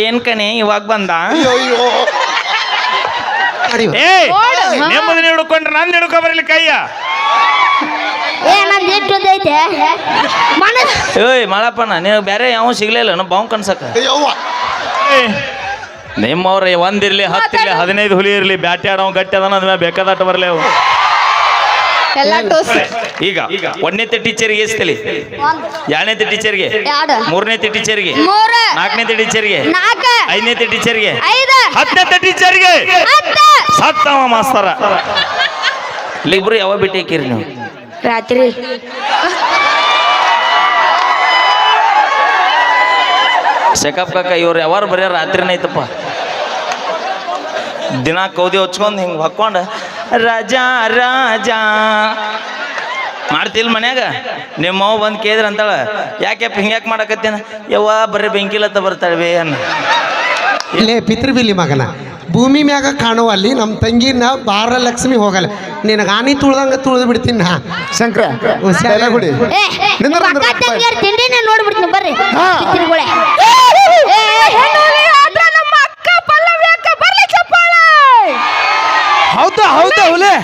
ಏನ್ ಕಣೆ ಇವಾಗ ಬಂದ. ಏ. ನೆಮ್ಮದಿನ ಹಿಡ್ಕೊಂಡ್ರೆ ನಾನು ಹಿಡ್ಕೊ ಬರಲಿ ಕೈಯ ನೀವು ಏಯ್ ಮಳಪ್ಪಣ್ಣ ನಿನಗೆ ಬೇರೆ ಯಾವ ಸಿಗ್ಲಿಲ್ಲ ನಾ ಬಾವು ಕನ್ಸಕ ಅಯ್ಯವ್ವ. ನಿಮ್ಮವ್ರ ಒಂದಿರ್ಲಿ ಹತ್ತಿರ್ಲಿ ಹದಿನೈದು ಹುಲಿ ಇರ್ಲಿ ಬ್ಯಾಟಿ ಆಡೋ ಗಟ್ಟಿ ಅದನ್ನ ಬೇಕಾದಾಟ ಬೇಕಾದಟ್ಟ ಬರಲಿ ಅವು ಎಲ್ಲ ಟೋಸ್ ಈಗ ಒಂದನೇ ಟೀಚರ್ಗೆ ಎಷ್ಟಲಿ ಎರಡನೇ ಟೀಚರ್ಗೆ? ಎರಡು. ಮೂರನೇ ಟೀಚರ್ಗೆ? ಮೂರು. ನಾಲ್ಕನೇ ಟೀಚರ್ಗೆ? ನಾಲ್ಕು. ಐದನೇ ಟೀಚರ್ಗೆ? ಐದು. ಹತ್ತನೇ ಟೀಚರ್ಗೆ? ಸತ್ತವ ಮಾಸ್ತರ. ಇಲ್ಲಿಬ್ರು ಯಾವಾಗ ಬಿಟ್ಟು ಹಾಕಿರಿ ನೀವು? ರಾತ್ರಿ. ಸೆಕಪ್ ಕಾಕ ಇವ್ರು ಯಾವಾರು ಬರೀ ರಾತ್ರಿನೇ ಐತಪ್ಪ ದಿನ ಕೌದಿ ಹಚ್ಕೊಂಡು ಹಿಂಗೆ ಹೊಕ್ಕೊಂಡು ರಾಜ ರಾಜ. ಮಾಡ್ತಿಲ್ ಮನ್ಯಾಗ? ನಿಮ್ಮ ಅವ್ವ ಕೇದ್ರ ಕೇಳಿದ್ರ ಅಂತಾಳ ಯಾಕೆಪ್ಪ ಹಿಂಗ್ಯಾಕೆ ಮಾಡಕತ್ತೇನ? ಯವ್ವ ಬರೀ ಬೆಂಕಿಲತ್ತ ಬರ್ತಾಳ್ವೆ ಅನ್ನ. ಇಲ್ಲೇ ಪಿತೃಬಿಲಿ ಮಗನ ಭೂಮಿ ಮ್ಯಾಗ ಕಾಣುವಲ್ಲಿ ನಮ್ಮ ತಂಗಿನ ಬಾರ ಲಕ್ಷ್ಮಿ ಹೋಗಲ್ಲ. ನಿನಗೆ ಆನಿ ತುಳ್ದಂಗ ತುಳಿದು ಬಿಡ್ತೀನಿ ನಾ. ಶಂಕರ ತಿಂಡಿನ ನೋಡ್ಬಿಡ್ತೀನಿ ಬರ್ರಿ ಹಾ. ಚಿತ್ರಗಳೇ ನಮ್ಮ ಅಕ್ಕ ಪಲ್ಲವಿ ಅಕ್ಕ ಬರ್ಲಿ ಚಪ್ಪಾಳೆ ಹೌದಾ ಹೌದಾ ಹುಲಿ.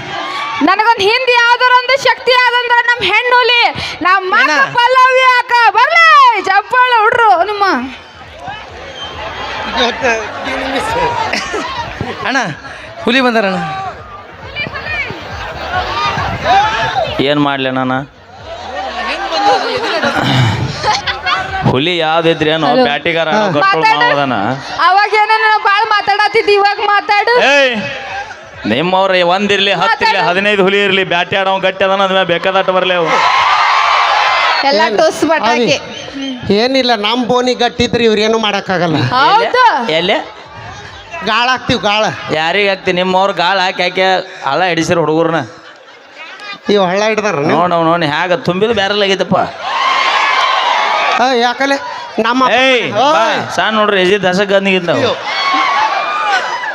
ನನಗೊಂದು ಹಿಂದಿ ಯಾವ್ದಾರ ಒಂದು ಶಕ್ತಿ ಆದಂದ್ರ ನಮ್ಮ ಹೆಣ್ಣು ಹುಲಿ. ನಮ್ಮ? ಪಲ್ಲವಿ ಅಕ್ಕ ಬರ್ಲಿ ಚಪ್ಪಾಳ ಹುಡ್ರು ನಿಮ್ಮ. ಅಣ್ಣ ಹುಲಿ ಬಂದಾರಣ್ಣ ಏನು ಮಾಡಲಿ ಅಣ್ಣ ಹುಲಿ ಯಾವ್ದಿದ್ರಿ ಏನೋ ಬ್ಯಾಟಿಗಾರ ಗೊತ್ತು ಮಾವದನ ಅವಾಗ ಏನೋ ಬಾಳ್ ಮಾತಾಡತ್ತಿದ್ದಿ ಇವಾಗ ಮಾತಾಡು. ಏಯ್ ನಿಮ್ಮವ್ರ ಒಂದಿರ್ಲಿ ಹತ್ತಿರ್ಲಿ ಹದಿನೈದು ಹುಲಿ ಇರ್ಲಿ ಬ್ಯಾಟಿ ಆಡೋ ಗಟ್ಟಿ ಅದನ್ನ ಅದ್ಮೇಲೆ ಬೇಕಾದಟ್ಟು ಬರ್ಲಿ ಅವು. ಎಲ್ಲ ಟೋಸ್ ಅವಿ, ಏನಿಲ್ಲ ನಮ್ಮ ಬೋನಿ ಗಟ್ಟಿದ್ರೆ ಇವ್ರೇನು ಮಾಡೋಕ್ಕಾಗಲ್ಲ. ಹೌದು. ಎಲ್ಲಿ ಗಾಳ ಹಾಕ್ತಿವಿ ಗಾಳ. ಯಾರಿಗೆ ಹಾಕ್ತಿ? ನಿಮ್ಮವ್ರ ಗಾಳ ಹಾಕಿ ಹಾಕಿ ಹಳ ಹಿಡಿಸಿರ ಹುಡುಗರ್ನ. ಇವ್ ಹಳ್ಳ ಹಿಡ್ದಾರ ನೋಡ್ ನೋಡ್ ನೋಡಿ ಹ್ಯಾಗ ತುಂಬಿದ ಬ್ಯಾರಲ್ ಆಗೈತಪ್ಪ ಯಾಕಲೆ? ನಮ್ಮ ಏಯ್ ಬಾ. ಸಣ್ಣ ನೋಡ್ರಿ ಎಜಿ ದಶಕ್ ಗಂದಿಗಿದ್ದ ಅಯ್ಯೋ.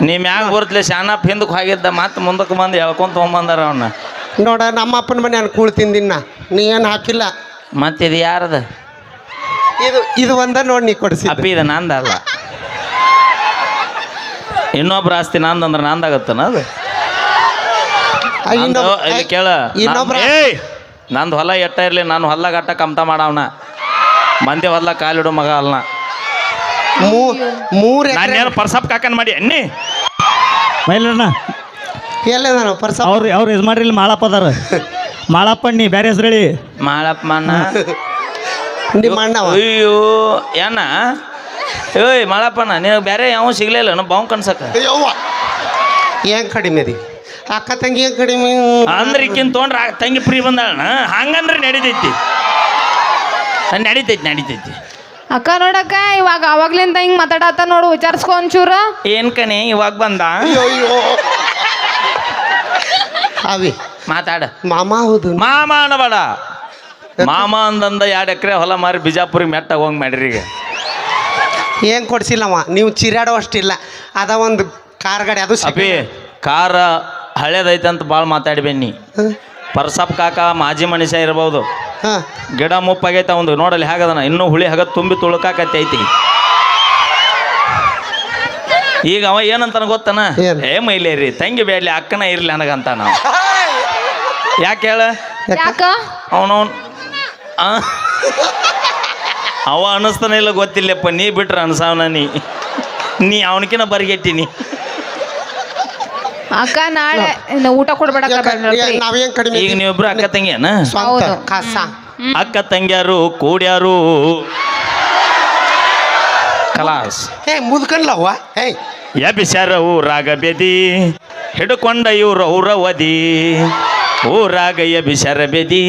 ನೀ ಮ್ಯಾಗ ಬರ್ತಲೆ ಶಾನಪ್ ಹಿಂದಕ್ಕೆ ಹೋಗಿದ್ದ ಮತ್ತೆ ಮುಂದಕ್ಕೆ ಬಂದು ಎಳ್ಕೊಂತ ತೊಗೊಂಬಂದಾರ ಅವನ್ನ ನೋಡ ನಮ್ಮ ಅಪ್ಪನ ಮನೆ ನಾನು ಕೂಳ್ ತಿಂದಿನ್ನ ನೀ ಏನು ಹಾಕಿಲ್ಲ? ಮತ್ತೆ ಇದು ಯಾರದ? ಇದು ಇದು ಒಂದ ನೋಡಿ ನೀ ಕೊಡಿಸಿ ಅಪ್ಪ ಇದು ನಂದಲ್ಲ ಇನ್ನೊಬ್ರ ಆಸ್ತಿ ನಂದಂದ್ರೆ ನಂದಾಗತ್ತನ ಅದು? ನಂದು ಕೇಳ. ಇನ್ನೊಬ್ರ ನಾನ್- ಏಯ್! ನಂದು ಹೊಲ ಎಟ್ಟ ಇರಲಿ ನಾನು ಹೊಲ ಗಟ್ಟ ಕಮ್ತ ಮಾಡವನ. ಮಂದಿ ಹೊಲ ಕಾಲಿಡು ಮಗ ಅಲ್ಲ ಮೂರು ನಾನೇನು ಪರ್ಸಪ್ ಕಾಕನ್ ಮಾಡಿ ಅನ್ನಿ ಮೈಲಣ್ಣ ನಾನು ಪರ್ಸ ಅವ್ರು ಅವ್ರು ಇದು ಮಾಡ್ರಿ ಇಲ್ಲಿ ಮಾಳಪ್ಪ ಅದಾರ. ಮಾಳಪ್ಪ ನೀ ಬೇರೆ ಹೆಸ್ರು ಹೇಳಿ. ಮಾಳಪ್ಪ ಅಣ್ಣ. ನಿಮ್ಮ ಅಣ್ಣವ? ಅಯ್ಯೋ ಏನ? ಏಯ್ ಮಾಳಪ್ಪಣ್ಣ ನೀವು ಬೇರೆ ಯಾವ ಸಿಗ್ಲಿಲ್ಲ ನಾ ಬಾವು ಕನ್ಸಕ ಯವ್ವ. ಏನ್ ಕಡಿಮೆ ಅದಿ? ಅಕ್ಕ ತಂಗಿ ಏನ್ ಕಡಿಮೆ? ಅಂದ್ರೆ ಈಕಿನ್ ತೊಗೊಂಡ್ರೆ ಆ ತಂಗಿ ಫ್ರೀ ಬಂದಾಳಣ ಹಂಗಂದ್ರೆ ನಡೀತೈತಿ. ನಡಿತೈತಿ ನಡಿತೈತಿ. ಅಕ್ಕ ನೋಡಕ್ಕ ಇವಾಗ ಅವಾಗ್ಲಿಂದ ಹಿಂಗ್ ಮಾತಾಡತ್ತ ನೋಡು ವಿಚಾರಿಸ್ಕೊ ಒಂಚೂರ. ಏನ್ ಕಣೆ ಇವಾಗ ಬಂದ? ಅವಿ. ಮಾತಾಡ. ಮಾಮ ಹೌದು. ಮಾಮ ಅನ್ನಬೇಡ ಮಾಮ ಅಂದಂದ ಎರಡು ಎಕರೆ ಹೊಲ ಮಾರಿ ಬಿಜಾಪುರಿಗೆ ಮೆಟ್ಟ ಹೋಗಿ ಮಾಡ್ರಿ ಈಗ. ಏನ್ ಕೊಡ್ಸಿಲ್ಲವ ನೀವು ಚಿರಾಡೋ ಅಷ್ಟಿಲ್ಲ ಅದ ಒಂದು ಕಾರ್ ಗಾಡಿ ಅದು ಅಪಿ ಕಾರ ಹಳೇದೈತೆ ಅಂತ ಭಾಳ ಮಾತಾಡ್ಬೇನಿ ಬನ್ನಿ ಪರ್ಸಪ್ ಕಾಕ ಮಾಜಿ ಮನುಷ್ಯ ಇರ್ಬೋದು. ಹಾ. ಗಿಡ ಮುಪ್ಪಾಗೈತೆ ಒಂದು ನೋಡಲ್ಲಿ ಹೇಗದನ? ಇನ್ನೂ ಹುಳಿ ಹಾಗ ತುಂಬಿ ತುಳುಕಾಕತ್ತೈತಿ ಈಗ ಅವ ಏನಂತಾನ ಗೊತ್ತನ? ಏನ್? ಏ ಮೈಲೇರಿ ತಂಗಿ ಬೇಡಲಿ ಅಕ್ಕನ ಇರ್ಲಿ ನನಗಂತ ನಾವು. ಯಾಕೆ ಹೇಳ? ಯಾಕ? ಅವನವನ್ ಅವ ಅನ್ನಿಸ್ತಾನೆ ಇಲ್ಲ ಗೊತ್ತಿಲ್ಲಪ್ಪ ನೀ ಬಿಟ್ರ ಅನ್ಸಾವನ ನೀ. ನೀ ಅವನಕಿನ ಬರಿಗೆಟ್ಟಿನಿ ಅಕ್ಕ ನಾಳೆ ಇನ್ನು ಊಟ ಕೊಡ್ಬೇಡ ನಾವೇನ್ ಕಡಿಮೆ ಈಗ ನೀವಿಬ್ರು ಅಕ್ಕ ತಂಗಿಯನ ಸ್ವಂತ. ಹೌದು. ಕಾಸ. ಅಕ್ಕ ತಂಗಿಯಾರು ಕೂಡ್ಯಾರು. ಕಲಾಸ್. ಹೇ ಮುದ್ಕನ್ಲವ್ವ ಹೇ. ಎಬಿಸರ ರಾಗ ಬೆದಿ ಹಿಡ್ಕೊಂಡ ಇವ್ರು ಔರವದಿ ಊರಾಗ ಎಬಿಸರ ಬೆದಿ.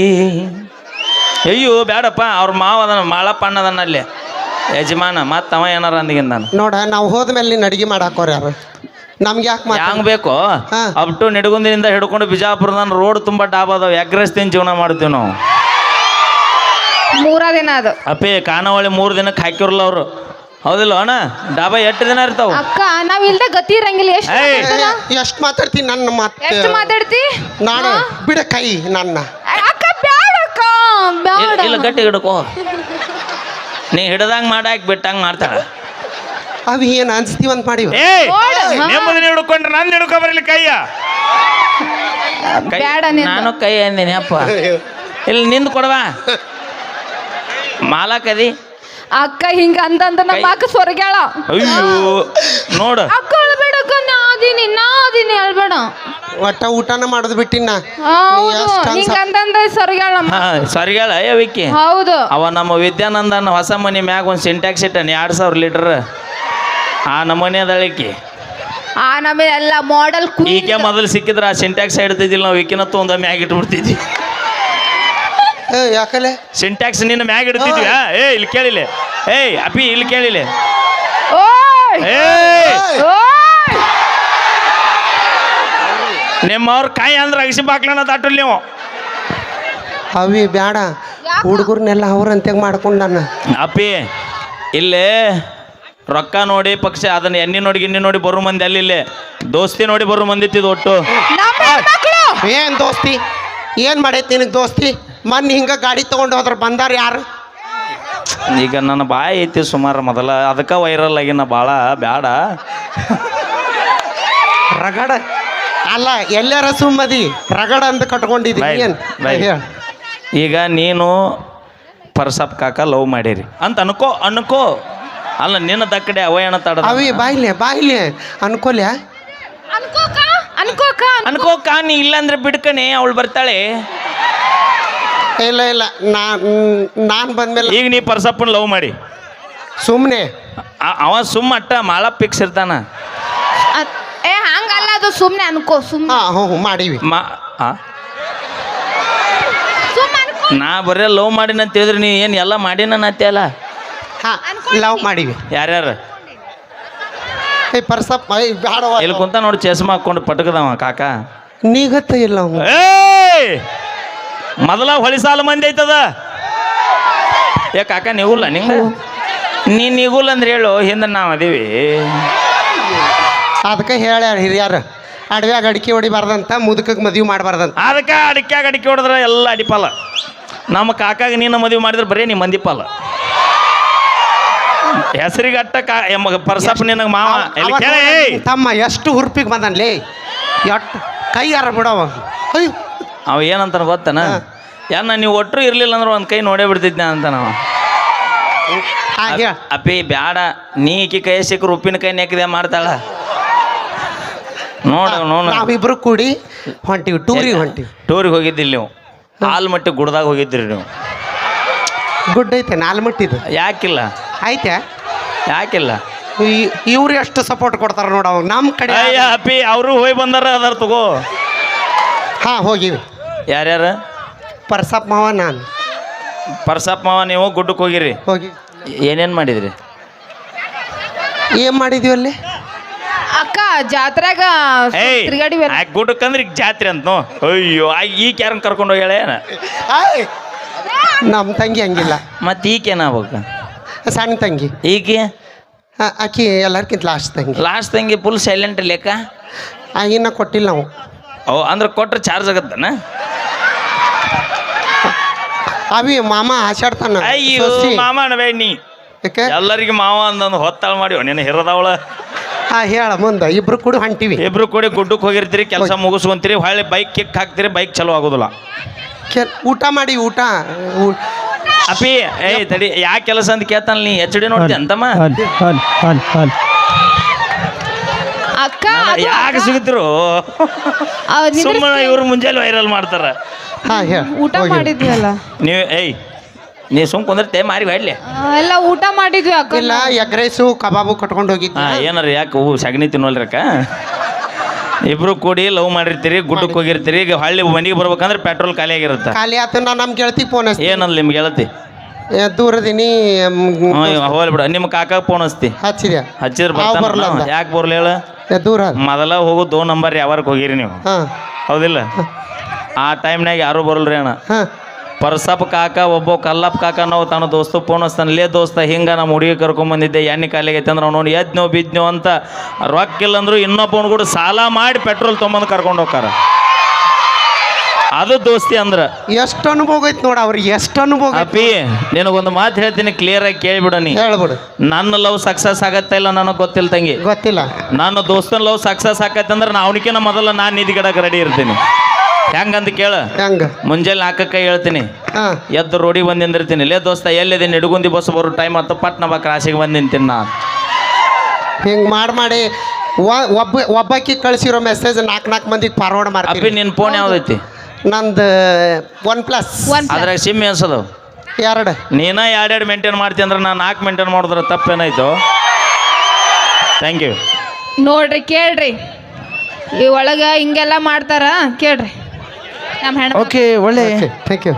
ಅಯ್ಯೋ ಬೇಡಪ್ಪ ಅವ್ರ ಮಾವ ಅದನ್ನ ಮಾಳಪ್ಪ ಅಣ್ಣದನ್ನ ಅಲ್ಲಿ. ಯಜಮಾನ ಮತ್ತವ ಅವ ಏನಾರ ಅಂದಿಗಿಂದ ನಾನು. ನೋಡ ನಾವು ಹೋದ್ಮೇಲೆ ನೀನು ಅಡಿಗೆ ಮಾಡಾಕೋರ್ ಯಾರು ನಮ್ಗೆ ಯಾಕೆ ಹ್ಯಾಂಗ್ ಬೇಕೋ? ಹಾ. ಅಪ್ ಟು ನಿಡಗುಂದಿನಿಂದ ಹಿಡ್ಕೊಂಡು ಬಿಜಾಪುರದ ರೋಡ್ ತುಂಬಾ ಡಾಬ್ ಅದಾವ. ಎಗ್ರೆಸ್ ತಿನ್ ಜೀವನ ಮಾಡ್ತೀವಿ ನಾವು. ಮೂರ ದಿನ ಅದು. ಅಪ್ಪೇ ಖಾನಾವಳಿ ಮೂರು ದಿನಕ್ಕೆ ಹಾಕಿರಲ್ಲ ಅವರು. ಹೌದಿಲ್ಲ ಅಣ್ಣ? ಡಾಬಾ ಎಷ್ಟು ದಿನ ಇರ್ತಾವ? ಅಕ್ಕ ನಾವ್ ಇಲ್ದ ಗತಿ ಇರಂಗಿಲ್ಲ. ಎಷ್ಟು ಏಯ್! ಎಷ್ಟು ಮಾತಾಡ್ತೀನಿ ನನ್ನ ಮಾತು? ಎಷ್ಟು ಮಾತಾಡ್ತಿ? ನಾನು ಬಿಡ ಕೈ ನನ್ನ. ಅಕ್ಕ ಬ್ಯಾಡ ಅಕ್ಕ ಬ್ಯಾಡ. ಇಲ್ಲ ಗಟ್ಟಿ ಹಿಡ್ಕೋ. ನೀ ಹಿಡ್ದಂಗೆ ಮಾಡಾಕ್ ಬಿಟ್ಟಂಗೆ ಮಾಡ್ತಾಳ ಅವಿ ಏನು ಅನ್ಸ್ತೀವಂತ ಮಾಡಿವ ಏ. ನೆಮ್ಮದಿ ಹಿಡ್ಕೊಂಡ್ರೆ ನಾನು ಹಿಡ್ಕೊ ಬರಲಿ ಕೈಯ. ಕೈ- ಬ್ಯಾಡ ನಿಂದು. ನಾನು ಕೈ ಅಂದಿನಿ ಅಪ್ಪ. ಇಲ್ಲಿ ನಿಂದು ಕೊಡವಾ. ಮಾಲಕದಿ. ಅಕ್ಕ ಹಿಂಗ ಅಂತಂದ ನಮ್ಮ ಅಕ್ಕ ಸ್ವರ್ಗ್ಯಾಳ ಅಯ್ಯೋ ನೋಡು. ಅಕ್ಕ ಅಳ್ಬೇಡಕ್ಕ ನಾ ಅದೀನಿ ನಾ ಅದೀನಿ ಅಳ್ಬೇಡ ಒಟ್ಟ ಊಟನ ಮಾಡೋದು ಬಿಟ್ಟಿನ ಹೌದು. ಹಿಂಗ ಅಂತಂದ ಸ್ವರ್ಗ್ಯಾಳ ಹಾ ಸರಿಗಳ ವಿಕ್ಕಿ? ಹೌದು. ಅವ ನಮ್ಮ ವಿದ್ಯಾನಂದನ ಹೊಸ ಮನಿ ಮ್ಯಾಗ ಒಂದು ಸಿಂಟ್ಯಾಕ್ಸ್ ಇಟ್ಟನ್ ಎರಡು ಸಾವಿರ ಲೀಟರ್. ಆ ನಮೂನೆ ಅದಳಿಕೆ ಆ ನಮಗೆ ಎಲ್ಲ ಮಾಡೆಲ್ ಈಕೆ ಮೊದಲು ಸಿಕ್ಕಿದ್ರೆ ಆ ಸಿಂಟ್ಯಾಕ್ಸ್ ಹಿಡ್ತಿದ್ದಿಲ್ಲ ನಾವು ಈಕಿನ ತೊಂದ ಮ್ಯಾಗ ಇಟ್ಬಿಡ್ತಿದ್ವಿ. ಏ ಯಾಕಲೆ? ಸಿಂಟ್ಯಾಕ್ಸ್ ನಿನ್ನ ಮ್ಯಾಗ ಇಡ್ತಿದ್ವಿ ಆ? ಏ ಇಲ್ಲಿ ಕೇಳಿಲ್ಲ ಏಯ್ ಅಪಿ ಇಲ್ಲಿ ಕೇಳಿಲ್ಲ ಓಯ್! ಏಯ್ ಓಯ್! ನಿಮ್ಮವ್ರ ಕಾಯಿ ಅಂದ್ರೆ ಅಗಸಿ ಬಾಕ್ಲನ ದಾಟಲ್ ನೀವು. ಅವಿ ಬ್ಯಾಡ. ಹುಡುಗರ್ನೆಲ್ಲ ಅವ್ರಂತೆ ಮಾಡ್ಕೊಂಡು ನಾನು. ಅಪ್ಪಿ ಇಲ್ಲೇ ರೊಕ್ಕ ನೋಡಿ ಪಕ್ಷ ಅದನ್ನ ಎಣ್ಣೆ ನೋಡಿ ಗಿಣ್ಣಿ ನೋಡಿ ಬರೋ ಮಂದಿ ಅಲ್ಲಿ ಇಲ್ಲೇ ದೋಸ್ತಿ ನೋಡಿ ಬರೋ ಮಂದಿ ಇತ್ತಿದ್ ಒಟ್ಟು. ಏನ್ ದೋಸ್ತಿ? ಏನ್ ಮಾಡೈತಿ ನಿನಗೆ ದೋಸ್ತಿ? ಮೊನ್ನೆ ಹಿಂಗ ಗಾಡಿ ತಗೊಂಡು ಹೋದ್ರ ಬಂದಾರ ಯಾರು? ಈಗ ನನ್ನ ಬಾಯಿ ಐತಿ ಸುಮಾರು ಮೊದಲ. ಅದಕ್ಕೆ ವೈರಲ್ ಆಗಿನ ಭಾಳ ಬ್ಯಾಡ. ರಗಡ? ಅಲ್ಲ ಎಲ್ಲಾರ ಸುಮ್ಮದಿ? ರಗಡ ಅಂತ ಕಟ್ಕೊಂಡಿದ್ದಿ Right, ಏನ್? right. ಹೇಳ. ಈಗ ನೀನು ಪರ್ಸಪ್ ಕಾಕ ಲವ್ ಮಾಡಿರಿ. ಅಂತ ಅನ್ಕೋ ಅನ್ಕೋ. ಅಲ್ಲ ನಿನ್ನ ದಕ್ಕಡೆ ಅವಯಣ ತಡ ಅವಿ ಬಾಯ್ಲೆ ಬಾಯ್ಲೆ ಅನ್ಕೊಲ್ಯಾ? ಅನ್ಕೋಕ ಅನ್ಕೋಕ ಅನ್ಕೋಕಾ ನೀ ಇಲ್ಲಾಂದ್ರೆ ಬಿಡ್ಕಣೆ ಅವಳು ಬರ್ತಾಳೆ. ಇಲ್ಲ ಇಲ್ಲ ನಾನ್ ನಾನು ಬಂದ್ಮೇಲೆ ಈಗ ನೀ ಪರ್ಸಪ್ಪನ ಲವ್ ಮಾಡಿ. ಸುಮ್ಮನೆ ಆ- ಅವ ಸುಮ್ಮ ಅಟ್ಟ ಮಾಳ ಪಿಕ್ಸ್ ಇರ್ತಾನ. ಅದ್- ಏ ಹಂಗಲ್ಲ ಅದು ಸುಮ್ನೆ ಅನ್ಕೋ ಸುಮ್ನೆ. ಮಾಡಿವಿ ಹ್ಞೂ ಹ್ಞೂ ಮಾಡೀವಿ. ಮಾ ಆ? ಸುಮ್ನೆ ಅನ್ಕೋ. ನಾ ಬರೇ ಲವ್ ಮಾಡಿನ ಅಂತ ಹೇಳಿದ್ರೆ ನೀ ಏನು ಎಲ್ಲ ಮಾಡಿನ ಅಲ್ಲ? ಹಾ ಲವ್ ಮಾಡೀವಿ. ಯಾರ್ಯಾರು? ಏ ಪರ್ಸಪ್ಪ ಏ ಬ್ಯಾಡವ ಇಲ್ಲಿ ಕುಂತ ನೋಡಿ ಚಸ್ಮಾ ಹಾಕೊಂಡು ಪಟಕದವ ಕಾಕ. ನೀಗತ್ತ ಇಲ್ಲ ಏಯ್! ಮೊದಲ ಹೊಳಿ ಸಾಲ ಮಂದಿ ಐತದ? ಏ ಕಾಕ ನಿಗುಲ್ಲ ನಿಂಗ? ನೀ ನಿಗುಲ್ಲ ಅಂದ್ರೆ ಹೇಳು ಹಿಂದೆ ನಾವು ಅದೀವಿ. ಅದಕ್ಕೆ ಹೇಳ್ಯಾರ ಹಿರಿಯರು. ಅಡವ್ಯಾಗ ಅಡಿಕೆ ಹೊಡಿಬಾರ್ದಂತ ಮುದುಕಕ್ಕೆ ಮದುವೆ ಮಾಡಬಾರ್ದಂತ. ಅದಕ್ಕೆ ಅಡಿಕೆ ಅಡಿಕೆ ಹೊಡೆದ್ರೆ ಎಲ್ಲ ಅಡಿಪಾಲ. ನಮ್ಮ ಕಾಕಾಗ ನೀನು ಮದುವೆ ಮಾಡಿದ್ರೆ ಬರೀ ನೀ ಮಂದಿಪಾಲ. ಹೆಸರಿಗೆ ಅಟ್ಟ ಕಾ ಎಮ್ಮ ಪರ್ಸಪ್ಪ ನಿನಗೆ ಮಾವ? ಎಲ್ಲ ಕೇಳ ಏಯ್! ತಮ್ಮ ಎಷ್ಟು ಹುರ್ಪಿಗೆ ಬಂದನ್ಲೇ ಎಟ್ಟು ಕೈ ಯಾರ ಬಿಡವ? ಅಯ್ಯೋ. ಅವ ಏನಂತಾನ ಗೊತ್ತನ? ಏನ ನೀವು ಒಟ್ಟರು ಇರ್ಲಿಲ್ಲ ಅಂದ್ರೆ ಒಂದು ಕೈ ನೋಡೇ ಬಿಡ್ತಿದ್ದೆ ಅಂತ ನಾವು ಅಪ್ಪಿ ಬ್ಯಾಡ. ನೀ ಈಕಿ ಕೈ ಸಿಕ್ಕರು ಉಪ್ಪಿನ ಕೈ ನೆಕ್ಕಿದೆ ಮಾಡ್ತಾಳ. ನೋಡ ನೋಡ. ನಾವಿಬ್ರು ಕೂಡಿ ಹೊಂಟಿವಿ ಟೂರಿಗೆ ಹೊಂಟಿವಿ. ಟೂರಿಗೆ ಹೋಗಿದ್ದಿಲ್ಲ ನೀವು. ಹಾಲ್ ಮಟ್ಟಿಗೆ ಗುಡ್ದಾಗ ಹೋಗಿದ್ದಿರಿ ನೀವು. ಗುಡ್ ಐತೆ ನಾಲ್ಮಟ್ಟಿದು ಯಾಕಿಲ್ಲ? ಐತೆ ಯಾಕಿಲ್ಲ? ಇವ್ರು ಎಷ್ಟು ಸಪೋರ್ಟ್ ಕೊಡ್ತಾರ ನೋಡ ಅವಾಗ ನಮ್ಮ ಕಡೆ ಅಯ್ಯ ಅಪ್ಪಿ ಅವರು ಹೋಗಿ ಬಂದಾರ ಅದಾರ ತಗೋ. ಹಾ ಹೋಗಿವಿ. ಯಾರ್ಯಾರ? ಪರ್ಸಪ್ಪ ಮಾವ ನಾನು. ಪರ್ಸಪ್ಪ ಮಾವ ನೀವು ಗುಡ್ಡಕ್ಕೆ ಹೋಗಿರಿ. ಹೋಗಿ. ಏನೇನು ಮಾಡಿದ್ರಿ? ಏನ್ ಮಾಡಿದ್ವಿ ಅಲ್ಲಿ? ಅಕ್ಕ ಜಾತ್ರೆಗ ಏಯ್ ತಿರ್ಗಾಡಿ ಆ ಗುಡ್ಡಕ್ಕೆ ಅಂದ್ರೆ ಈಗ ಜಾತ್ರೆ ಅಂತ ನೋ ಅಯ್ಯೋ ಆ ಈಕೆ ಯಾರನ್ನ ಕರ್ಕೊಂಡು ಹೋಗ್ಯಾಳೆ? ಏನ ಆಯ್! ನಮ್ಮ ತಂಗಿ ಹಂಗಿಲ್ಲ. ಮತ್ತೆ ಈಕೇನಾಗ್ಬೇಕು ಸಣ್ಣ ತಂಗಿ. ಈಕೆ? ಆ, ಆಕಿ ಎಲ್ಲರ್ಕಿಂತ ಲಾಸ್ಟ್ ತಂಗಿ. ಲಾಸ್ಟ್ ತಂಗಿ ಫುಲ್ ಸೈಲೆಂಟ್ ಲೆಕ್ಕ? ಆ, ಇನ್ನ ಕೊಟ್ಟಿಲ್ಲ ನಾವು ಓ ಅಂದ್ರೆ ಕೊಟ್ರೆ ಚಾರ್ಜ್ ಆಗತ್ತನ? ಅವಿ ಮಾಮ ಆಚಾಡ್ತಾನ. ಅಯ್ಯೋ ಸೊಸಿ. ಮಾಮ ಅನ್ಬೇಡ ನೀ ಯಾಕೆ? ಎಲ್ಲರಿಗೆ ಮಾವ ಅಂದಂದು ಹೊತ್ತಾಳ ಮಾಡಿ ನಿನ್ನ ಹಿರದವಳ? ಹಾ ಹೇಳ ಮುಂದೆ ಇಬ್ರು ಕೂಡ ಹೊಂಟಿವಿ. ಇಬ್ರು ಕೂಡಿ ಗುಡ್ಡಕ್ಕೆ ಹೋಗಿರ್ತೀರಿ ಕೆಲಸ ಮುಗಿಸ್ಕೊಂತೀರಿ ಹೊಳ್ಳಿ ಬೈಕ್ ಕಿಕ್ ಹಾಕ್ತೀರಿ ಬೈಕ್ ಚಲೋ ಆಗೋದಿಲ್ಲ. ಕೆ- ಊಟ ಮಾಡಿ ಊಟ. ಊ- ಅಪ್ಪಿ ಏಯ್ ತಡಿ ಯಾಕೆ ಕೆಲಸ ಅಂತ ಕೇಳ್ತಾನೆ ನೀ? H D ನೋಡ್ತಿ ಅಂತಮ್ಮ? ಹಲ್ ಹಲ್ ಹಲ್ ಹಲ್ ಅಕ್ಕ ಅದು ಯಾಕೆ ಸಿಗುತ್ತರು? ನಿಂದ್ರಿಸಿ- ಸುಮ್ಮನೆ ಇವ್ರು ಮುಂಜಾನೆ ವೈರಲ್ ಮಾಡ್ತಾರ. ಹಾ ಹೇಳ. ಊಟ ಮಾಡಿದ್ವಿ ಅಲ್ಲ ನೀವು ಏಯ್ ನೀ ಸುಮ್ ಕುಂದ್ರತೆ ಮಾರಿ ಹೊಡ್ಲಿ. ಆ, ಎಲ್ಲ ಊಟ ಮಾಡಿದ್ವಿ ಅಕ್ಕ ಇಲ್ಲ ಎಗ್ ರೈಸು ಕಬಾಬು ಕಟ್ಕೊಂಡು ಹೋಗಿದ್ವಿ. ಹಾ ಏನಾರ ಯಾಕೆ ಹೂ ಸಗಣಿ ತಿನ್ನೋಲ್ರಕ್ಕ ಇಬ್ರು ಕೂಡಿ ಲವ್ ಮಾಡಿರ್ತೀರಿ ಗುಡ್ಡಕ್ಕೆ ಹೋಗಿರ್ತೀರಿ. ಈಗ ಹಳ್ಳಿ ಮನೆಗೆ ಬರ್ಬೇಕಂದ್ರೆ ಪೆಟ್ರೋಲ್ ಖಾಲಿ ಆಗಿರುತ್ತೆ. ಖಾಲಿ ಆತ ನಾ ನಮ್ಮ ಗೆಳತಿ ಫೋನ್ ಏನಲ್ಲ ನಿಮ್ಗೆ ಗೆಳತಿ? ದೂರದಿನಿ ಹೋಗ್ಲಿ ಬಿಡ. ನಿಮ್ಮ ಕಾಕ ಫೋನ್ ಹಚ್ತಿ. ಹಚ್ಚಿದ್ಯಾ? ಹಚ್ಚಿದ್ರೆ ಬರ್ತಾನ. ಯಾಕೆ ಬರ್ಲಿ ಹೇಳ? ಏ, ದೂರ. ಅದ. ಮೊದಲ ಹೋಗು ದೋ ನಂಬರ್ ಯಾವಾರಕ್ಕೆ ಹೋಗಿರಿ ನೀವು? ಹಾ. ಹೌದಿಲ್ಲ? ಆ ಟೈಮ್ನಾಗ ಯಾರು ಬರಲ್ರಿ ಅಣ್ಣ. ಹಾ. ಪರ್ಸಪ್ ಕಾಕ ಒಬ್ಬ ಕಲ್ಲಪ್ಪ ಕಾಕ ನಾವು ತನ್ನ ದೋಸ್ತ ಫೋನ್ ಹಚ್ತಾನೆ ಲೇ ದೋಸ್ತ ಹಿಂಗೆ ನಮ್ಮ ಹುಡುಗಿ ಕರ್ಕೊಂಬಂದಿದ್ದೆ ಎಣ್ಣೆ ಕಾಲಿಗೆ ಐತೆ ಅಂದ್ರೆ ನೋಡಿ ಎದ್ನೋ ಬಿದ್ನೋ ಅಂತ ರೊಕ್ಕ ಇಲ್ಲ ಅಂದ್ರು ಇನ್ನೊಬ್ಬನ ಕೂಡ ಸಾಲ ಮಾಡಿ ಪೆಟ್ರೋಲ್ ತೊಗೊಂಬಂದು ಕರ್ಕೊಂಡು ಹೋಗ್ತಾರ. ಅದು ದೋಸ್ತಿ ಅಂದ್ರ. ಎಷ್ಟು ಅನುಭವ ಐತಿ ನೋಡ ಅವ್ರಿಗೆ ಎಷ್ಟು ಅನುಭವ ಅಪ್ಪಿ ನಿನಗೊಂದು ಮಾತು ಹೇಳ್ತೀನಿ ಕ್ಲಿಯರ್ ಆಗಿ ಕೇಳ್ಬಿಡ ನೀ. ಹೇಳ್ಬಿಡು. ನನ್ನ ಲವ್ ಸಕ್ಸಸ್ ಆಗತ್ತ ಇಲ್ಲ ನನಗೆ ಗೊತ್ತಿಲ್ಲ ತಂಗಿ. ಗೊತ್ತಿಲ್ಲ. ನನ್ನ ದೋಸ್ತನ ಲವ್ ಸಕ್ಸಸ್ ಆಗತ್ತಂದ್ರೆ ನಾ ಅವನಿಕಿನ ಮೊದಲು ನಾನು ನಿಧಿಗಡಕ್ಕೆ ರೆಡಿ ಇರ್ತೀನಿ. ಹೆಂಗಂತ ಕೇಳ? ಹೆಂಗ? ಮುಂಜಾನೆ ನಾಲ್ಕಕ್ಕೆ ಹೇಳ್ತೀನಿ. ಎದ್ದ ಎದ್ದು ರೋಡಿಗೆ ಬಂದು ನಿಂದಿರ್ತೀನಿ ಇಲ್ಲೇ ದೋಸ್ತ ಎಲ್ಲಿದೆ? ನಿಡುಗುಂದಿ ಬಸ್ ಬರೋ ಟೈಮ್ ಅಂತ ಪಟ್ ನಮ್ಮ ಕ್ರಾಸಿಗೆ ಬಂದು ನಿಂತೀನಿ ನಾ ಹಿಂಗ್ ಮಾಡಿ ಮಾಡಿ. ಒಬ್ಬ ಒಬ್ಬಾಕಿ ಕಳ್ಸಿರೋ ಮೆಸೇಜ್ ನಾಲ್ಕು ನಾಲ್ಕು ಮಂದಿಗೆ ಫಾರ್ವರ್ಡ್ ಅಪ್ಪಿ ನಿನ್ ನಿನ್ನ ಫೋನ್ ಯಾವ್ದೈತಿ? ನಂದು ಒನ್ ಪ್ಲಸ್ ಅದ್ರಾಗ ಸಿಮ್ ಅನ್ಸದು ಎರಡು. ನೀನ ಎರಡೆರಡು ಮೇಂಟೈನ್ ಮಾಡ್ತಿ ಅಂದ್ರೆ ನಾನು ನಾಲ್ಕು ಮೇಂಟೈನ್ ಮಾಡಿದ್ರೆ ತಪ್ಪೇನಾಯ್ತು? ಥ್ಯಾಂಕ್ ಯು ನೋಡ್ರಿ ಕೇಳ್ರಿ. ಈ ಒಳಗೆ ಹಿಂಗೆಲ್ಲ ಮಾಡ್ತಾರ ಕೇಳ್ರಿ. ನಮ್ಮ ಹೆಣ್ಣು ಓಕೆ ಒಳ್ಳೆ ಥ್ಯಾಂಕ್ ಯು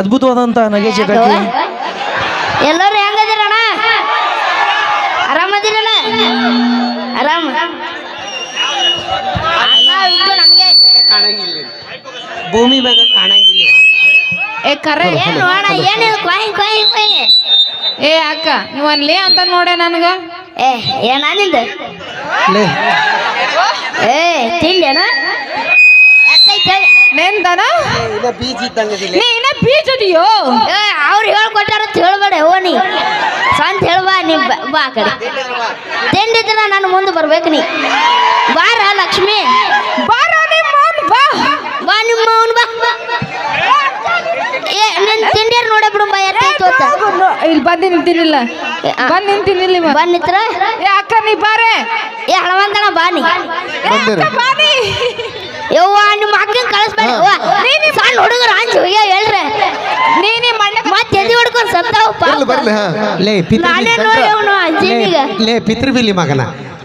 ಅದ್ಭುತವಾದಂತ ನಗೆ ಜಗಕ್ಕೆ ಎಲ್ಲರೂ ಹೆಂಗದಿರಣ್ಣ? ಆರಾಮದಿರಣ್ಣ? ಆರಾಮ? ನಮಗೆ ಕಾಣಂಗಿಲ್ಲ ಭೂಮಿ ಬಗ್ಗೆ ಕಾಣಂಗಿಲ್ಲ ಏ ಕರೆ ಏನು ಅಣ್ಣ ಏನಿದು ಕ್ವಾಯಿ ಕ್ವಾಯಿ ಕ್ವಾಯಿ. ಏ ಅಕ್ಕ ನೀವನ್ಲೇ ಅಂತ ನೋಡೆ ನನಗ. ಏ ಏನಾನಿಂದ ಏ ತಿಂಡೇನಾ ನೆಂದನ? ಇನ್ನ ಬೀಜ ಇದ್ದಂಗದಿಲ್ಲ. ನೀ ಇನ್ನ ಬೀಜದಿಯೋ ಏ ಅವ್ರು ಹೇಳ್ಕೊಟ್ಟಾರ ಅಂತ ಹೇಳ್ಬೇಡ ಓ ನೀ. ಸ್ವಂತ ಹೇಳ್ಬಾ ನೀ ಬ- ಬಾ ಆ ಕಡೆ. ತಿಂಡಿದ್ರ ನಾನು ಮುಂದೆ ಬರ್ಬೇಕು ನೀ. ಬಾರ ಲಕ್ಷ್ಮಿ. ಬಾರ ನಿಮ್ಮ ಅವ್ನ್ ಬಾ. ಬಾ ನಿಮ್ಮ ಅವ್ನು ಬಾ. ಏ ನಿನ್ ತಿಂಡಿಯರ್ ನೋಡ ಬಿಡು ಬಾ ಎತ್ತೈತು ಅಂತ ಇಲ್ಲಿ ಬಂದು ನಿಂತಿನಿಲ್ಲ. ಬಂದು ನಿಂತಿನಿಲ್ಲ ಇವ. ಬಾ ಏ ಅಕ್ಕ ನೀ ಬಾರೆ. ಏ ಹಳವಂತಣ ಬಾ ನೀ. ಅಕ್ಕ ಬಾನಿ ಯವ್ವ ನಿಮ್ಮ ಅಕ್ಕನ ಕಳಿಸ್ಬೇಡ. ಯವ್ವ. ಸಣ್ಣ ಹುಡುಗರು ಅಂಜು ಹೋಗ್ಯ ಹೇಳ್ರೆ. ನೀ ಮಣ್ಣಕ್ಕೆ ಮತ್ತೆ ಎದಿ ಹೊಡ್ಕೊಂಡು ಲೇ ನಾನೇ ಪಿತೃ ಅವನು ಲೇ ಪಿತೃಬಿಲಿ ಮಗನ.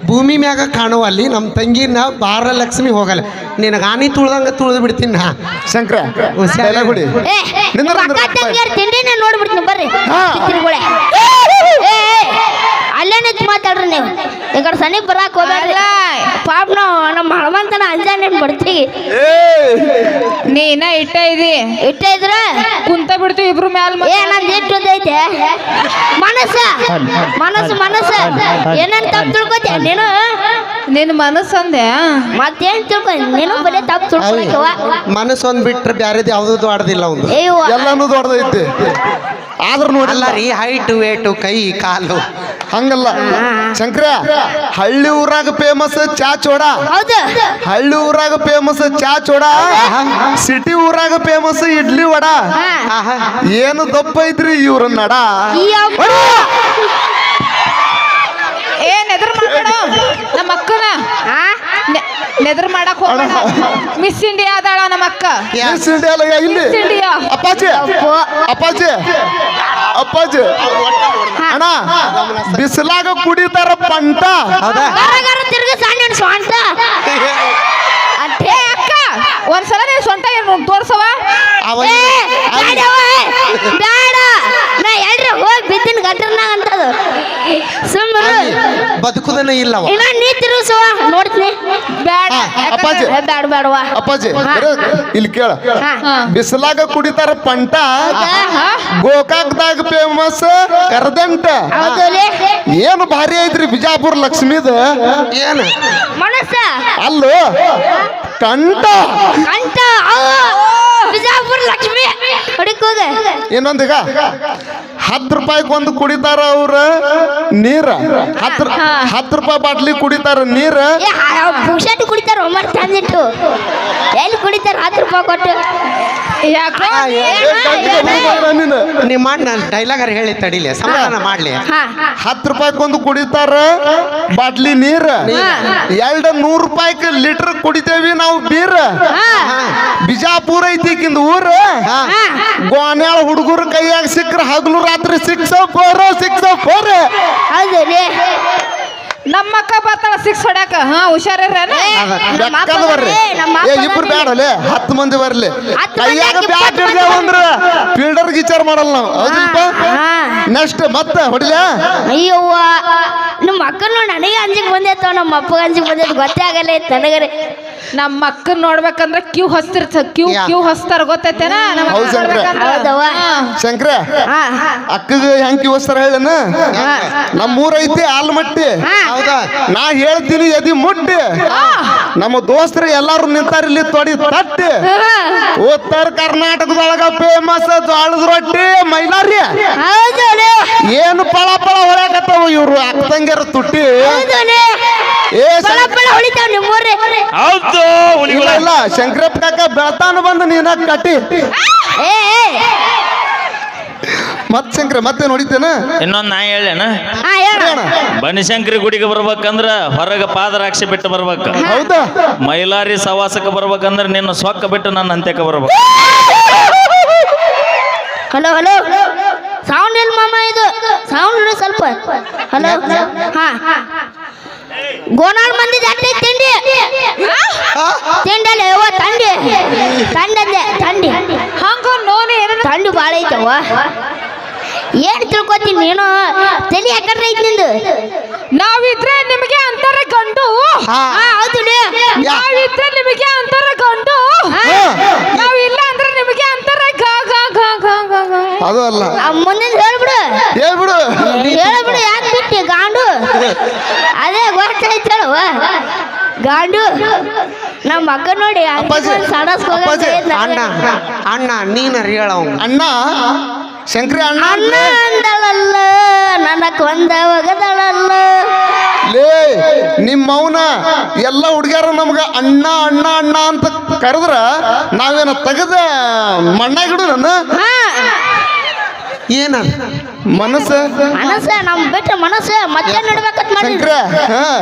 ಭೂಮಿ ಮ್ಯಾಗ ಕಾಣುವ ಅಲ್ಲಿ ನಮ್ಮ ತಂಗಿನ ಬಾರ ಲಕ್ಷ್ಮಿ ಹೋಗಲ್ಲ. ನಿನಗೆ ಆನಿ ತುಳ್ದಂಗ ತುಳಿದು ಬಿಡ್ತೀನಿ ನಾ. ಶಂಕರ. ಡೈಲಾಗ್ ಹೊಡಿ ಏ ನಿಮ್ಮ ಅಕ್ಕ ತಂಗಿಯರ್ ತಿಂಡಿನ ನೋಡ್ಬಿಡ್ತೀನಿ ಬರ್ರಿ. ಹಾ. ಕಿತ್ತಿರಿಗುಳೆ ಏ ಏ, ಅಲ್ಲೇ ನಿಂತು ಮಾತಾಡ್ರಿ ನೀವು. ಈ ಕಡೆ ಸನಿ ಬರಾಕ್ ಹೋಗ್ಬೇಡ್ರಿ. ಪಾಪ ನಾವು ನಮ್ಮ ಹಣಮಂತನ ಅಂಜಾನೇನ್ ಬರ್ತೀವಿ ನೀನ ಇಟ್ಟ ಇದಿ. ಇಟ್ಟ ಇದ್ರ? ಕುಂತ ಬಿಡ್ತೀವಿ ಇಬ್ರು ಮ್ಯಾಲ ಏ ನಂದು ಇಟ್ಟು ಐತೆ. ಮನಸ್ಸ ಮನಸ್ಸು ಮನಸ್ಸು. ಏನೇನ್ ತಪ್ಪು ತಿಳ್ಕೊತೀಯ ನೀನು? ನಿನ್ನ ಮನಸ್ಸು ಅಂದೆ ಮತ್ತೇನ್ ತಿಳ್ಕೊ ನೀನು ಬರೀ ತಪ್ಪು ತಿಳ್ಕೊಳಕವ ಮನಸ್ಸು ಒಂದ್ ಬಿಟ್ರೆ ಬ್ಯಾರೇದು ಯಾವ್ದು ದೊಡ್ಡದಿಲ್ಲ ಒಂದು. ಎಲ್ಲಾನು ದೊಡ್ಡದೈತಿ ಆದ್ರೂ ನೋಡಲ್ಲ ನೋಡಿಲ್ಲ ರೀ ಹೈಟ್ ವೇಟು ಕೈ ಕಾಲು. ಹಂಗಲ್ಲ. ಶಂಕರ ಹಳ್ಳಿ ಊರಾಗ ಫೇಮಸ್ ಚಾ ಚೋಡ. ಹಳ್ಳಿ ಊರಾಗ ಫೇಮಸ್ ಚಾ ಚೋಡ. ಸಿಟಿ ಊರಾಗ ಫೇಮಸ್ ಇಡ್ಲಿ ವಡ. ಏನು ದಪ್ಪ ಐತ್ರಿ ಇವ್ರ ನಡ. ಏನ್ ಎದುರು ಮಾಡಬೇಡ. ನಮ್ಮ ಅಕ್ಕನ. ನೆದ್ರ ಮಾಡಕ್ ಹೋಗೋಣ ಮಿಸ್ ಇಂಡಿಯಾ ಅದಾಳ ನಮ್ಮ ಅಕ್ಕ ಮಿಸ್ ಇಂಡಿಯಾ ಅಲ್ಲ, ಇಲ್ಲಿ? ಮಿಸ್ ಇಂಡಿಯಾ ಅಪ್ಪಾಜಿ. ಅಪ್ಪೋ. ಅಪ್ಪಾಜಿ. ಅಪ್ಪಾಜಿ. ಅಣ್ಣ ಬಿಸಿಲಾಗ ಕುಡಿತಾರ ಪಂಟ. ಹೌದಾ? ಗರ ಗರ ತಿರ್ಗಿ ಸಣ್ಣ ಸ್ವಂತ ಏ ಅಕ್ಕ. ಒಂದ್ಸಲ ನೀನ್ ಸೊಂಟ ಏನು ತೋರ್ಸವ ಅವ ಏ, ಬ್ಯಾಡವ್ವ, ಬ್ಯಾಡ ನಾ ಎಲ್ರಿ ಹೋಗಿ ಬಿದ್ದಿನ ಗಟ್ರನಾಗ ಅಂತದು. ಸುಮ್ಮನೆ ಬದುಕುದನೇ ಇಲ್ಲವ. ಇನ್ನ ನೀ ತಿರುಗಿಸುವ ನೋಡ್ತೀನಿ. ಬ್ಯಾಡ ಹಾ, ಅಪ್ಪಾಜಿ. ಬೇಡ ಬ್ಯಾಡ ಬ್ಯಾಡವ್ವ ಅಪ್ಪಾಜಿ ಇಲ್ಲಿ ಕೇಳ. ಬಿಸಿಲಾಗ ಕುಡಿತಾರ ಪಂಟ? ಗೋಕಾಕ್ದಾಗ ಫೇಮಸ್ ಕರದಂಟ? ಏನು ಭಾರಿ ಐತ್ರಿ ಬಿಜಾಪುರ ಲಕ್ಷ್ಮೀದ? ಏನು? ಮನಸ್ಸ? ಅಲ್ಲೋ ಕಂಟ ಕಂಟ ಅವು, ಬಿಜಾಪುರ ಲಕ್ಷ್ಮಿ. ಇನ್ನೊಂದು ಇನ್ನೊಂದೀಗ ಹತ್ತು ರೂಪಾಯಿಗೆ ಒಂದು ಕುಡಿತಾರ ಅವ್ರ ನೀರ. ಹತ್ತು ಹತ್ತು ರೂಪಾಯಿ ಬಾಟ್ಲಿ ಕುಡಿತಾರ ನೀರ. ಕುಡಿತಾರ ಒಮ್ಮರ್ ತಂದಿಟ್ಟು. ಎಲ್ಲಿ ಕುಡಿತಾರ ಹತ್ತು ರೂಪಾಯಿ ಕೊಟ್ಟು? ಯಾಕೋ ನೀನು ನಿಮ್ಮ ಡೈಲಾಗ್ ಡೈಲಾಗರ್ ಹೇಳಿ ತಡಿಲಿ ಸಮಾಧಾನ ಮಾಡ್ಲಿ. ಹಾ. ಹತ್ತು ರೂಪಾಯಿಗೊಂದು ಕುಡಿತಾರ ಬಾಟ್ಲಿ ನೀರ ಎರಡ ನೂರು ರೂಪಾಯಿಗೆ ಲೀಟರ್ ಕುಡಿತೇವಿ ನಾವು ಬೀರ್. ಬಿಜಾಪುರ ಐತಿಕಿಂದ ಊರ ಗೋನ್ಯಾಳ ಹುಡುಗರು ಕೈಯಾಗ ಸಿಕ್ಕ್ರ ಹಗಲು ರಾತ್ರಿ ಸಿಕ್ಸ ಫೋರ್ ಸಿಕ್ಸ ಫೋರ್ ನಮ್ಮ ಅಕ್ಕ ಬರ್ತಾಳ ಸಿಕ್ಸ್ ಹೊಡ್ಯಾಕ? ಹಾ ಹುಷಾರೇ ಬೆಕ್ಕದ ಬರ್ರಿ ಏ ಇಬ್ರು ಬರ್ರಿ. ಬ್ಯಾಡಲೆ ಹತ್ತು ಮಂದಿ ಬರ್ಲಿ. ಕೈಯಾಗ ಬ್ಯಾಟ್ ಹಿಡ್ದೇವ? ಅಂದ್ರ? ಫೀಲ್ಡರ್ ವಿಚಾರ ಮಾಡಲ್ಲ ನಾವು. ಹೌದಿಲ್ಪ? ಹಾ. ನೆಕ್ಸ್ಟ್ ಮತ್ತೆ ಹೊಡಿಲ? ಅಯ್ಯವ್ವ ನಮ್ಮ ಅಕ್ಕನ ನನಗೆ ಅಂಜಿಗೆ ಬಂದೈತವ ನಮ್ಮ ಅಪ್ಪಗೆ ಅಂಜಿಗೆ ಬಂದೈತೆ ಗೊತ್ತೇ ಆಗಲ್ಲ ನನಗರೆ ನಮ್ಮ ಅಕ್ಕನ್ ನೋಡ್ಬೇಕಂದ್ರ ಕ್ಯೂ ಹಸ್ತಿರ್ತ ಕ್ಯೂ. ಕ್ಯೂ ಹಸ್ತಾರ ಗೊತ್ತೈತೇನ? ನಮ್ಮ ಅಕ್ಕನ್ ಹೌದ್ ನೋಡ್ಬೇಕಂದ್ರ. ಹಾ. ಶಂಕ್ರ ಹಾ. ಅಕ್ಕಗ ಹೆಂಗ್ ಕಿವಸ್ತಾರ ಹೇಳನ? ನಮ್ಮ ಊರೈತಿ ಆಲ್ಮಟ್ಟಿ ಹಾ. ಹೌದಾ? ನಾ ಹೇಳ್ತೀನಿ ಎದಿ ಮುಟ್ಟಿ. ನಮ್ಮ ದೋಸ್ತರು ಎಲ್ಲಾರು ನಿಂತಾರ ಇಲ್ಲಿ ತೊಡಿ ತಟ್ಟಿ. ಉತ್ತರ ಕರ್ನಾಟಕದೊಳಗ ಫೇಮಸ್ ಜೋಳದ ರೊಟ್ಟಿ ಮೈಲಾರಿ. ಹೌದು ಏನು ಪಳ ಪಳ ಹೊಳ್ಯಾಕತ್ತಾವ ಇವ್ರು? ಅಕ್ಕಂಗ್ಯಾರ ತುಟ್ಟಿ. ಏ ಶಂ- ಪಳ ಹೊಳಿತಾವ ನಿಮ್ಮೂರ್ರಿ ಹೌದು ಇಲ್ಲ ಹುಲಿಗಳ ಇಲ್ಲ ಶಂಕರಪ್ಪ ಕಾಕ ಬೆಳತಾನ ಬಂದು ನೀನ ಕಟ್ಟಿ? ಏ ಏ. ಮತ್ ಶಂಕರ ಮತ್ತೆ ನೋಡಿತೇನ ಇನ್ನೊಂದು ನಾ ಹೇಳೇನ ಹಾ ಹೇಳ. ಬನಶಂಕರಿ ಗುಡಿಗೆ ಬರ್ಬೇಕಂದ್ರ ಹೊರಗೆ ಪಾದರಾಕ್ಷಿ ಬಿಟ್ಟು ಬರ್ಬೇಕು. ಹೌದಾ? ಮೈಲಾರಿ ಸವಾಸಕ್ಕೆ ಬರ್ಬೇಕಂದ್ರ ನಿನ್ನ ಸೊಕ್ಕ ಬಿಟ್ಟು ನನ್ನ ಅಂತ್ಯಕ್ಕೆ ಬರ್ಬೇಕು. Hello hello. ಸೌಂಡ್ ಇಲ್ಲ ಮಾಮ ಇದು? ಸೌಂಡ್ ಸ್ವಲ್ಪ. ಹಲೋ. ಹಾ. ಗೋನಾಳ್ ಮಂದಿ ಜಾತ್ರೆ ತಿಂಡಿ. ತಿಂಡಲ್ಲ ಯವ್ವ ತಂಡಿ. ತಂಡಂದೆ ತಂಡಿ. ಹಂಗ ನೋನು ಏನ ತಂಡು ಭಾಳ ಏನು ಏನ್ ತಿಳ್ಕೊತೀನಿ ನೀನು? ತಲೆ ಯಾಕಂದ್ರೆ ಐತಿ ನಿಂದು. ನಾವಿದ್ರೆ ನಿಮಗೆ ಅಂತಾರೆ ಗಂಡು. ಹಾ. ಹೌದು ನಾವು ನಾವಿದ್ರೆ ನಿಮಗೆ ಅಂತಾರೆ ಗಂಡು. ನಾವಿಲ್ಲ ಅಂದ್ರೆ ನಿಮಗೆ ಅಂತಾರೆ ಗ ಗ ಗ ಗ. ಅದು ಅಲ್ಲ. ಮುಂದಿನ ಹೇಳ್ಬಿಡು. ಹೇಳ್ಬಿಡು. ಹೇಳ್ಬಿಡು ಯಾಕೆ ಬಿಟ್ಟಿ ಗಾಂಡು? ಅದೇ ಗೊತ್ತಾಯ್ತಳವ ಗಾಂಡು ನಮ್ಮ ಮಕ್ಕ ನೋಡಿ ಅಣ್ಣ ಅಣ್ಣ ನೀನರ ಹೇಳ ಅವ್ನು. ಅಣ್ಣ ಶಂಕರಿ ಅಣ್ಣ ಅಣ್ಣ ಅಂದಳಲ್ಲ ನನ್ನ ಕೊಂದ ಒಗದಳಲ್ಲ. ಲೇ ನಿಮ್ಮ ಮೌನ ಎಲ್ಲ ಹುಡುಗ್ಯಾರ ನಮ್ಗ ಅಣ್ಣ ಅಣ್ಣ ಅಣ್ಣ ಅಂತ ಕರೆದ್ರ ನಾವೇನ ತೆಗೆದ ಮಣ್ಣಾಗಿಡು ನನ್ನ ಹಾ. ಏನ? ಮನಸ್ಸ? ಮನಸ್ಸ ನಮ್ ಬಿಟ್ಟ ಮನಸ್ಸ. ಮತ್ತೆ ನಡ್ಬೇಕಂತ ಮಾಡಿದ್ರಿ?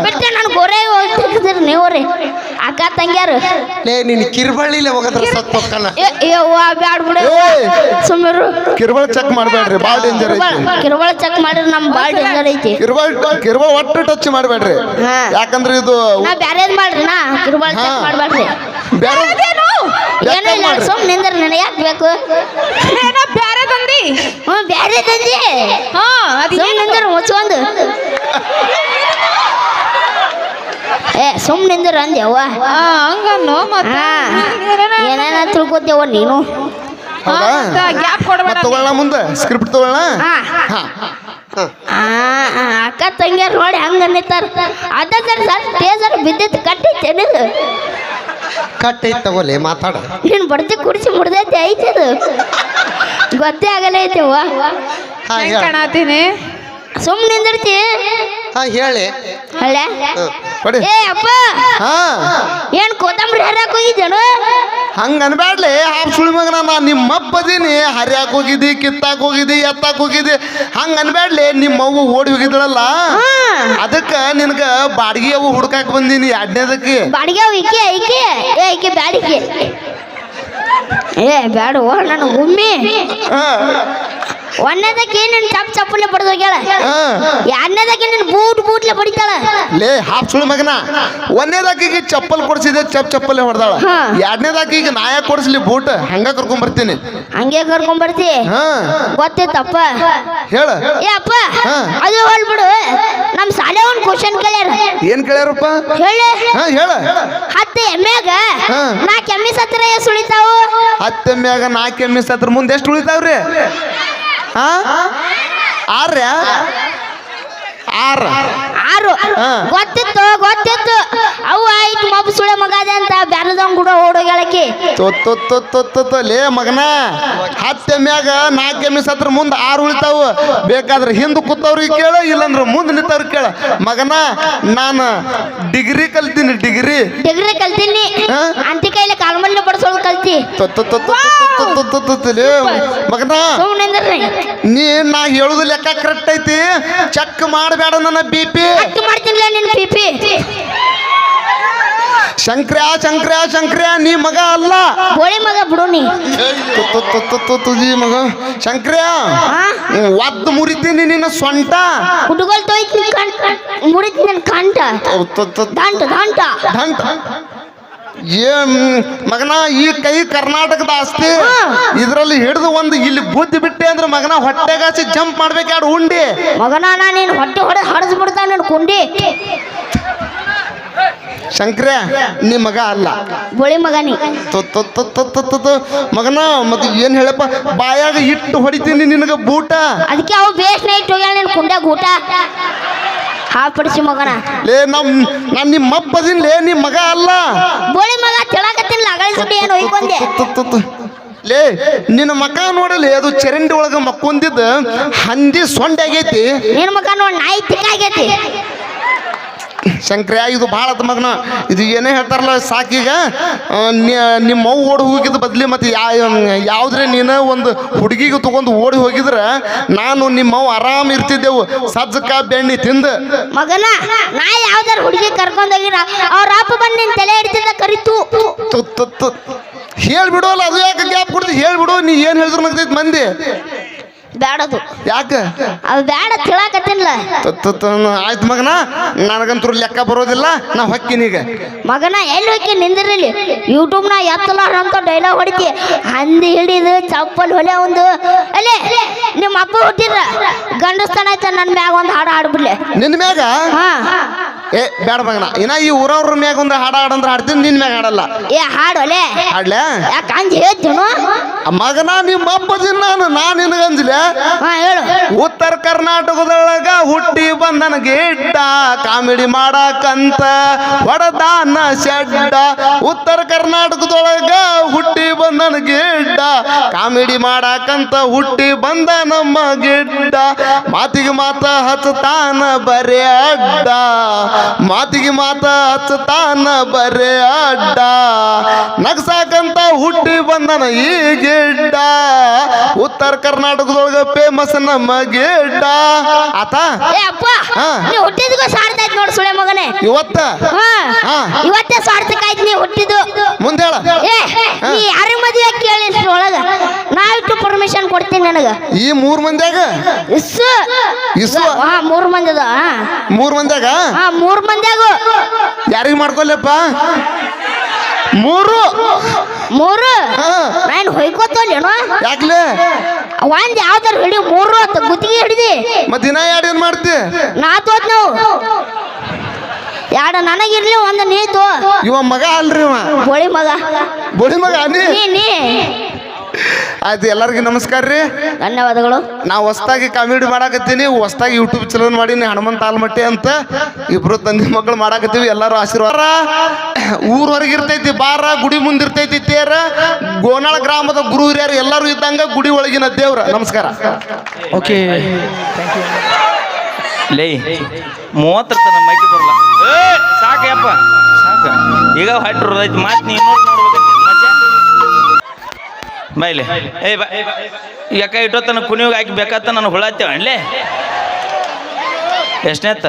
ಬಿಟ್ಟೆ ನಾನು ಗೊರೇ ಹೋಗ್ತಿರ್ತೀರಿ ನೀವ್ರಿ ಅಕ್ಕ ತಂಗ್ಯಾರು. ಲೇ ನೀನ್ ಕಿರ್ಬಳ್ಳಿಲೆ ಹೋಗದ್ರ ಸತ್ ಯವ್ವ ಬ್ಯಾಡ್ ಬಿಡು! ಸುಮ್ಮಿರು ಕಿರ್ಬಳ ಚೆಕ್ ಮಾಡಬೇಡ್ರಿ ಬಾಳ ಡೇಂಜರ್ ಐತಿ. ಕಿರುಬಳ ಚೆಕ್ ಮಾಡಿದ್ರೆ ನಮ್ ಬಾಳ ಡೇಂಜರ್ ಐತಿ. ಕಿರ್ಬಳ ಕಿರ್ಬಳ ಒಟ್ಟು ಟಚ್ ಮಾಡಬೇಡ್ರಿ. ಯಾಕಂದ್ರೆ ಇದು ನಾ ಬ್ಯಾರೇದ್ ಮಾಡ್ರಿ ನಾ ಕಿರ್ಬಳ ಚೆಕ್. ಮಾಡ್ಬೇಡ್ರಿ. ಬೇರೆ ಏನೂ ಇಲ್ಲ ಮಾಡ್ರಿ. ಸುಮ್ ನಿಂದ್ರ ನನಗೆ ಯಾಕೆ ಬೇಕು? ಏನೋ ಬ್ಯಾರೆ ತಂದಿ? ಹ್ಞೂ ಬ್ಯಾರೆ ತಂದಿ. ಹಾ ಅದೇನಂದ್ರ ಮುಚ್ಕೊಂಡು ಏ ಸುಮ್ ನಿಂದ್ರ ಅಂದ್ಯವ್ವ ಹಂಗನ್ನು ಮತ್ತ? ಏನೇನ ತಿಳ್ಕೊತೇವ ನೀನು? ಗ್ಯಾಪ್ ಕೊಡ್ಬೇಡ ಮುಂದೆ? ಸ್ಕ್ರಿಪ್ಟ್ ಹಾ. ಹಾ. ಆ, ಆ, ಅಕ್ಕ ತಂಗಿಯರ್ ನೋಡಿ ಹಂಗ ಅನ್ನಿತ್ತಾರ ಅದ ಸರ್ ಸರ್ ಟೇಸರ್ ಬಿದ್ದಿತ್ತು ಕಟ್ಟೈತ್ ತಗೋಲೆ ಮಾತಾಡ. ನೀನು ಬಡ್ತಿ ಕುಡಿಸಿ ಮುಡ್ದೈತೆ ಐತೆ ಅದು ಗೊತ್ತೇ ಆಗಲ್ಲ ಐತೆ ಅವ್ವ ಕಾಣತೀನಿ ಸುಮ್ ನಿಂದಿರ್ತಿ? ಹಾ ಹೇಳಿ. ಕೊಡಿ ಏ ಅಪ್ಪ! ಹಾ. ಏನ್ ಕೊತ್ತಂಬರಿ ಹರಿಯಾಕ ಹೋಗಿದ್ದೇನು ಹಂಗ ಅನ್ಬ್ಯಾಡ್ಲಿ. ಹಾಫ್ ಸುಳಿ ಮಗನ ನಾ ನಿಮ್ಮ ಅಪ್ಪದೀನಿ ಹರ್ಯಾಕ್ ಹೋಗಿದ್ದಿ ಕಿತ್ತಾಕ್ ಹೋಗಿದ್ದಿ ಎತ್ತಾಕ್ ಹೋಗಿದ್ದಿ. ಹಂಗ ಅನ್ಬ್ಯಾಡ್ಲಿ. ನಿಮ್ಮ ಅವ್ವ ಓಡಿ ಹೋಗಿದ್ದಳಲ್ಲ? ಅದಕ್ಕ ನಿನಗ ಬಾಡಿಗೆ ಅವು ಹುಡ್ಕಾಕ್ ಬಂದೀನಿ. ಎರಡನೇದಕ್ಕೆ ಬಾಡಿಗೆ ಅವ್ ಈಕೆ ಈಕೆ ಏ ಈಕೆ ಬ್ಯಾಡಿಕೆ ಏ ಬ್ಯಾಡವ್ವ ನನ್ನ ಗುಮ್ಮಿ. ಹಾ. ಒಂದನೇದಕ್ಕೆ ನಿನ್ನ ಚಪ್ ಚಪ್ಪಲೆ ಬಡ್ದು ಹೋಗ್ಯಾಳ ಹಾ. ಎರಡನೇದಕ್ಕೆ ನೀನು ಬೂಟ್ ಬೂಟ್ಲೆ ಬಡಿತಾಳ. ಲೇ ಹಾಫ್ ಸುಳಿ ಮಗನ. ಒಂದನೇದಾಕಿಗೆ ಚಪ್ಪಲ್ ಕೊಡ್ಸಿದೆ ಚಪ್ ಚಪ್ಪಲೆ ಹೊಡೆದಾಳ. ಈಗ ನಾಯ ಕೊಡಿಸ್ಲಿ ಬೂಟ್? ಹಂಗ ಕರ್ಕೊಂಡ್ ಬರ್ತೀನಿ. ಹಂಗೆ ಕರ್ಕೊಂಡ್ ಬರ್ತಿ? ಗೊತ್ತಾಯ್ತಪ್ಪ ಗೊತ್ತಿತ್ತಪ್ಪ ಹೇಳ. ಏ ಅಪ್ಪ. ಅದು ಹೇಳ್ಬಿಡು ನಮ್ ಸಾಲೆ ಒಂದ್ ಕ್ವಶನ್ ಕೇಳ್ಯಾರ. ಏನ್ ಕೇಳ್ಯಾರಪ್ಪ? ಹೇಳ. ಹೇಳ. ಹತ್ತು ಎಮ್ಮೆಗ. ನಾಲ್ಕು ಎಮ್ಮಿ ಸತ್ರ ಸುಳಿತಾವು. ಎಮ್ಮೆಗ ನಾಲ್ಕು ಎಮ್ಮೆ ಸತ್ರ. ಮುಂದೆ ಎಷ್ಟು ಉಳಿತಾವ್ರಿ? ಆರ್ಯ? ಆರ. ಆರು. ಗೊತ್ತಿತ್ತು ಗೊತ್ತಿತ್ತು ಅವು ಆಯ್ತು ಮಬ್ಬ ಸುಳೆ ಮಗಾದೆ ಅಂತ ಬ್ಯಾರದಂಗ್ ಕೂಡ ಓಡೋಗ್ಯಾಳಕಿ ಲೇ ಮಗನ ಹತ್ತೆ ಮ್ಯಾಗ ನಾಲ್ಕು ಎಮ್ಮೆ ಸತ್ರ ಮುಂದೆ ಆರು ಉಳಿತಾವು ಬೇಕಾದ್ರೆ ಹಿಂದೆ ಕೂತವ್ರಿಗೆ ಕೇಳ ಇಲ್ಲಂದ್ರೆ ಮುಂದೆ ನಿಂತವ್ರಿಗೆ ಕೇಳ ಮಗನ ನಾನು ಡಿಗ್ರಿ ಕಲ್ತೀನಿ ಡಿಗ್ರಿ ಡಿಗ್ರಿ ಕಲ್ತೀನಿ? ಅಂತಿ ಕೈಲಿ ಕಾಲ್ಮಲ್ಲಿ ಬಡ್ಸೋದು ಕಲ್ತಿ ಲೇ ಮಗನ ನೀ ನಾ ಹೇಳುದು ಲೆಕ್ಕ ಕರೆಕ್ಟ್ ಐತಿ ಚೆಕ್ ಮಾಡಬೇಡ ನನ್ನ ಬಿ ಪಿ ಅಕ್ಕಿ ಮಾಡ್ತೀನಿಲ್ಲ ನಿನ್ನ ಪಿ ಪಿ. ಶಂಕ್ರ್ಯಾ ಶಂಕ್ರ್ಯಾ ಶಂಕ್ರ್ಯಾ ನೀ ಮಗ ಅಲ್ಲ. ಹೋಳಿ ಮಗ ಬಿಡು ನೀ. ತುಜಿ ಮಗ. ಶಂಕ್ರ್ಯಾ ಒದ್ದು ಮುರಿತೀನಿ ನಿನ್ನ ಸೊಂಟ ಹುಡುಗಲ್ ತೊಯ್ತು ಕಂಟ ಮುಡಿತ್ ನನ್ ಕಂಠ. ದಂಟ ದಂಟ. ದಂಟ. ಏನ್ ಮಗನ ಈ ಕೈ ಕರ್ನಾಟಕದ ಆಸ್ತಿ? ಇದ್ರಲ್ಲಿ ಹಿಡಿದು ಒಂದು ಇಲ್ಲಿ ಬುದ್ಧಿ ಬಿಟ್ಟೆ ಅಂದ್ರೆ ಮಗನ ಹೊಟ್ಟೆಗಾಸಿ ಜಂಪ್ ಮಾಡ್ಬೇಕು ಯಾರು ಉಂಡಿ? ಮಗನ ನೀನು ಹೊಟ್ಟೆ ಹೊಡೆ ಹಡಸ್ ಬಿಡ್ತಾನೆ ನನ್ನ ಕುಂಡಿ. ಶಂಕ್ರೆ ನೀ ಮಗ ಅಲ್ಲ. ಗೋಳಿ ಮಗನಿ. ಮಗನ ಮತ್ತೆ ಏನ್ ಹೇಳಪ್ಪ? ಬಾಯಾಗ ಇಟ್ಟು ಹೊಡಿತೀನಿ ನಿನಗ ಬೂಟ. ಅದಕ್ಕೆ ಅವು ಬೇಸ್ ನೈಟ್ ಹೋಗ್ಯಾಳ ನಿನ್ನ ಕುಂಡ್ಯಾಗ ಊಟ ಹಾಪಡಿಸಿ ಮಗನ. ಲೇ ನಮ್ ನಾನ್ ನಿಮ್ಮ ಅಪ್ಪದಿನ್ ಲೇ ನಿಮ್ಮ ಮಗ ಅಲ್ಲ. ಬೋಳಿ ಮಗ ತಿಳಕತ್ತಿನ ಅಗಳ ಸುಡಿ ಏನು ಹೋಗಿ ತು. ಲೇ ನಿನ್ನ ಮಕ ನೋಡಲಿ ಅದು ಚರಂಡಿ ಒಳಗ ಮಕ್ಕೊಂದಿದ್ದ ಹಂದಿ ಸೊಂಡೆ ಆಗೈತಿ ನಿನ್ ಮಗ ನೋಡ್ ನಾಯಿ ತಿಕ್ಕಾಗೈತಿ. ಶಂಕ್ರ್ಯ ಇದು ಭಾಳ ಆತ ಮಗನ. ಇದು ಏನೇ ಹೇಳ್ತಾರಲ್ಲ ಸಾಕೀಗ ನಿಮ್ಮ ಮೌ ಓಡಿ ಹೋಗಿದ್ದ ಬದ್ಲಿ ಮತ್ತೆ ಯಾವುದ್ರೆ ನೀನು ಒಂದು ಹುಡುಗಿಗೆ ತೊಗೊಂಡು ಓಡಿ ಹೋಗಿದ್ರೆ ನಾನು ನಿಮ್ಮವ್ ಆರಾಮ್ ಇರ್ತಿದ್ದೆವು. ಸಜ್ಜಕ ಬೆಣ್ಣಿ ತಿಂದು. ಮಗನ ನಾ ಯಾವ್ದಾರ ಹುಡುಗಿ ಕರ್ಕೊಂಡೋಗಿರ ಅವ್ರ ಅಪ್ಪ ಬಂದು ನಿನ್ ತಲೆ ಹಿಡ್ತಿದ್ದ ಕರಿತು. ತು, ತು, ತು. ಹೇಳ್ಬಿಡು ಅಲ್ಲ ಅದು ಯಾಕೆ ಗ್ಯಾಪ್ ಕೊಡ್ತಿ? ಹೇಳ್ಬಿಡು ನೀ ಏನು ಹೇಳಿದ್ರು ನಗ್ತೈತಿ ಮಂದಿ. ಬ್ಯಾಡದು. ಯಾಕೆ? ಅದು ಬ್ಯಾಡ ತಿಳಕತ್ತಿಲ್ಲ ಆಯ್ತು ಮಗನ ನನಗಂತೂ ಲೆಕ್ಕ ಬರೋದಿಲ್ಲ ನಾ ಹೊಕ್ಕಿನೀಗ ಮಗನ ಎಲ್ಲಿ ಹೋಗಿ ನಿಂದಿರಲಿ ಯೂಟ್ಯೂಬ್ನ ಎತ್ತಲ ಅಂತ ಡೈಲಾಗ್ ಹೊಡಿತಿ. ಹಂದಿ ಹಿಡಿದು ಚಪ್ಪಲ್ ಹೊಲೆ ಒಂದು. ಅಲ್ಲೇ ನಿಮ್ಮ ಅಪ್ಪ ಹುಟ್ಟಿದ್ರ? ಗಂಡಸ್ತನ ಐತ ನನ್ನ ಮ್ಯಾಗ ಒಂದು ಹಾಡು ಹಾಡ್ಬಿಡ್ಲೆ. ನಿನ್ನ ಮ್ಯಾಗ? ಹಾ. ಏ ಬೇಡ ಮಗನ. ಇನ್ನ ಈ ಊರವ್ರ ಮ್ಯಾಗ ಒಂದು ಹಾಡ ಹಾಡಂದ್ರೆ ಹಾಡ್ತೀನಿ ನಿನ್ ಮ್ಯಾಗ ಹಾಡಲ್ಲ. ಏ ಹಾಡೋಲೆ? ಹಾಡ್ಲೆ? ಯಾಕೆ ಅಂಜಿ ಹೇಳ್ತೀನು? ಮಗನ ನಿಮ್ಮ ಅಪ್ಪದಿನ ನಾನು ನಾನು ನಿನಗಂಜಲೆ ಹೇಳು. ಉತ್ತರ ಕರ್ನಾಟಕದೊಳಗ ಹುಟ್ಟಿ ಬಂದನ ಗಿಡ್ಡ ಕಾಮಿಡಿ ಮಾಡಕಂತ ಹೊಡದಾನ ಶೆಡ್ಡ. ಉತ್ತರ ಕರ್ನಾಟಕದೊಳಗ ಹುಟ್ಟಿ ಬಂದನ ಗಿಡ್ಡ ಕಾಮಿಡಿ ಮಾಡಕಂತ ಹುಟ್ಟಿ ಬಂದ ನಮ್ಮ ಗಿಡ್ಡ. ಮಾತಿಗೆ ಮಾತ ಹಚ್ಚತಾನ ಬರೇ ಅಡ್ಡ. ಮಾತಿಗೆ ಮಾತ ಹಚ್ಚತಾನ ಬರೇ ಅಡ್ಡ. ನಗ್ಸಾಕಂತ ಹುಟ್ಟಿ ಬಂದನ ಈ ಗಿಡ್ಡ ಉತ್ತರ ಕರ್ನಾಟಕದೊಳಗ ಫೇಮಸ್ ನಮ್ಮ ಗಿಡ್ಡ ಆತ ಹುಟ್ಟಿದ್ಗೂ ಸಾರ್ತೈತ್ ನೋಡು ಸುಳೆ ಮಗನೇ. ಇವತ್ತ. ಇವತ್ತೇ ಸಾರ್ಥಕಾಯ್ತು ನೀ ಹುಟ್ಟಿದ್ದು. ಮುಂದೆ ಹೇಳ. ಏ ನೀ ಯಾರ ಮದುವೆ ಕೇಳಿ ಒಳಗ ನಾವಿಟ್ಟು ಪರ್ಮಿಷನ್ ಕೊಡ್ತೀನಿ ನನಗ. ಈ ಮೂರ್ ಮಂದ್ಯಾಗ? ಇಸ್ಸು. ಇಸ್ ಹಾ ಮೂರ್ ಮಂದಿ ಅದ ಮೂರ್ ಮಂದ್ಯಾಗ? ಹಾ ಮೂರ್ ಮಂದಿಯಾಗು. ಯಾರಿಗ ಮಾಡ್ಕೊಲ್ಲಪ್ಪ ಮೂರು. ಮೂರು. ನಾನು ಹೊಯ್ಕೋತಲ್ಲೇನೋ ಯಾಕ್ಲೆ? ಒಂದ್ ಯಾವ್ದಾರ ಹಿಡಿ ಮೂರು ಅಂತ ಗುತ್ತಿಗೆ ಹಿಡಿದಿ. ಮತ್ ದಿನ ಎರಡು ಏನ್ ಮಾಡ್ತಿ? ನಾ ತೋತ್ ನಾವು. ಯಾಡ ನನಗಿರ್ಲಿ ಒಂದ್ ನೀತು ಇವ ಮಗ ಅಲ್ರಿ ಇವ. ಬೋಳಿ ಮಗ. ಬೋಳಿ ಮಗ ನೀ ನೀ. ಆಯ್ತು ಎಲ್ಲರಿಗೂ ನಮಸ್ಕಾರ ರೀ. ಧನ್ಯವಾದಗಳು. ನಾ ಹೊಸ್ದಾಗಿ ಕಾಮಿಡಿ ಮಾಡಾಕತ್ತೀನಿ ಹೊಸ್ದಾಗಿ ಯೂಟ್ಯೂಬ್ ಚಲೋನ್ ಮಾಡೀನಿ ಹನುಮಂತ ಆಲ್ಮಟ್ಟಿ ಅಂತ ಇಬ್ರು ತಂದೆ ಮಕ್ಕಳು ಮಾಡಾಕತ್ತೀವಿ ಎಲ್ಲರೂ ಆಶೀರ್ವಾದ. ಊರವರೆಗೆ ಇರ್ತೈತಿ ಬಾರ ಗುಡಿ ಮುಂದೆ ಇರ್ತೈತಿ ತೇರ ಗೋನಾಳ ಗ್ರಾಮದ ಗುರು ಹಿರಿಯರು ಎಲ್ಲರೂ ಇದ್ದಂಗ ಗುಡಿ ಒಳಗಿನ ದೇವ್ರ. ನಮಸ್ಕಾರ. ಓಕೆ ಲೇ ಮೂವತ್ತರ ತನ ಮೈಗೆ ಬರಲ್ಲ ಏ ಸಾಕಯ್ಯಪ್ಪ. ಸಾಕ. ಈಗ ಹೊಟ್ಟರು ಐತಿ ಮಾತು ನೀನು ನೋಡಿ ಬೈಲೆ ಏ ಬಾ. ಯಾಕ ಇಟ್ಟೋತನ ಕುಣಿಯೋಗಿ ಹಾಕಿ ಬೇಕಾತ ನಾನು ಹುಳತ್ತೇವ ಅಣ್ಲೇ ಎಷ್ಟನೇತ್ತ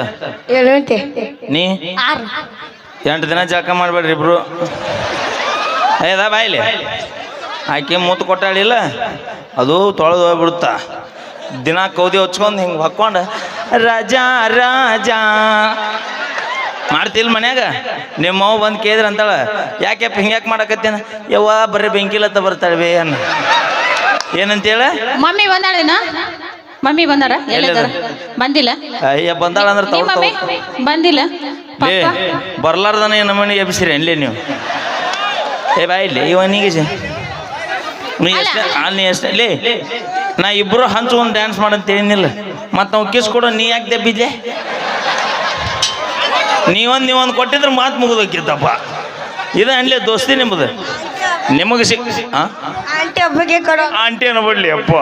ಏಳುಂಟೆ ನೀ? ಆರು. ಎಂಟು ದಿನ ಜಳಕ ಮಾಡಬೇಡ್ರಿ ಇಬ್ರು. ಏದಾ ಬಾಯ್ಲಿ. ಆಕೆ ಮೂತು ಕೊಟ್ಟಾಳಿಲ್ಲ. ಅದು ತೊಳೆದು ಹೋಗ್ಬಿಡುತ್ತ. ದಿನ ಕೌದಿ ಹಚ್ಕೊಂಡು ಹಿಂಗೆ ಹಾಕ್ಕೊಂಡು ರಾಜ ರಾಜ ಮಾಡ್ತಿಲ್ ಮನ್ಯಾಗ? ನಿಮ್ಮ ಅವ್ವ ಬಂದು ಕೇಳಿದ್ರ ಅಂತಾಳ ಯಾಕೆಪ್ಪ ಹಿಂಗ್ಯಾಕೆ ಮಾಡಕತ್ತೇನ? ಯವ್ವ ಬರ್ರಿ ಬೆಂಕಿಲತ್ತ ಬರ್ತಾಳೆ ಅನ್ನ. ಏನಂತೇಳ? ಮಮ್ಮಿ ಬಂದಾಳೇನ? ಮಮ್ಮಿ ಬಂದಾರ? ಬಂದಿಲ್ಲ? ಅಯ್ಯ ಬಂದಾಳ ಅಂದ್ರೆ ಬಂದಿಲ್ಲ? ಲೇ ಬರ್ಲಾರ್ದನ ಏನು ಮನೆ ಎಬ್ಸಿರಿ ಅನ್ಲೇ ನೀವು? ಏ ಬಾ ಇಲ್ಲಿ ಇವನಿಗೆ ಸ- ನೀ ಆಲ್ ನೀ ಎಷ್ಟ ಲೇ ನಾ ಇಬ್ರು ಹಂಚು ಒಂದ್ ಡ್ಯಾನ್ಸ್ ಮಾಡಂತ ಹೇಳಿನಿಲ್ಲ ಮತ್ತು ನಾವು ಕಿಸ್ ಕೊಡೋ ನೀ ಯಾಕೆ ದಬ್ಬಿದ್ಲೆ? ನೀವೊಂದು ನೀವೊಂದು ಕೊಟ್ಟಿದ್ರೆ ಮಾತು ಮುಗಿದೋಕಿತ್ತಪ್ಪ ಇದು ಅನ್ಲೇ ದೋಸ್ತಿ ನಿಮ್ಮದು ನಿಮಗೆ ಸಿಕ್? ಆಂಟಿ ಹಬ್ಬಕ್ಕೆ ಕೊಡು. ಆಂಟಿ ಅನ್ನಬಿಡ್ಲಿ ಅಪ್ಪ.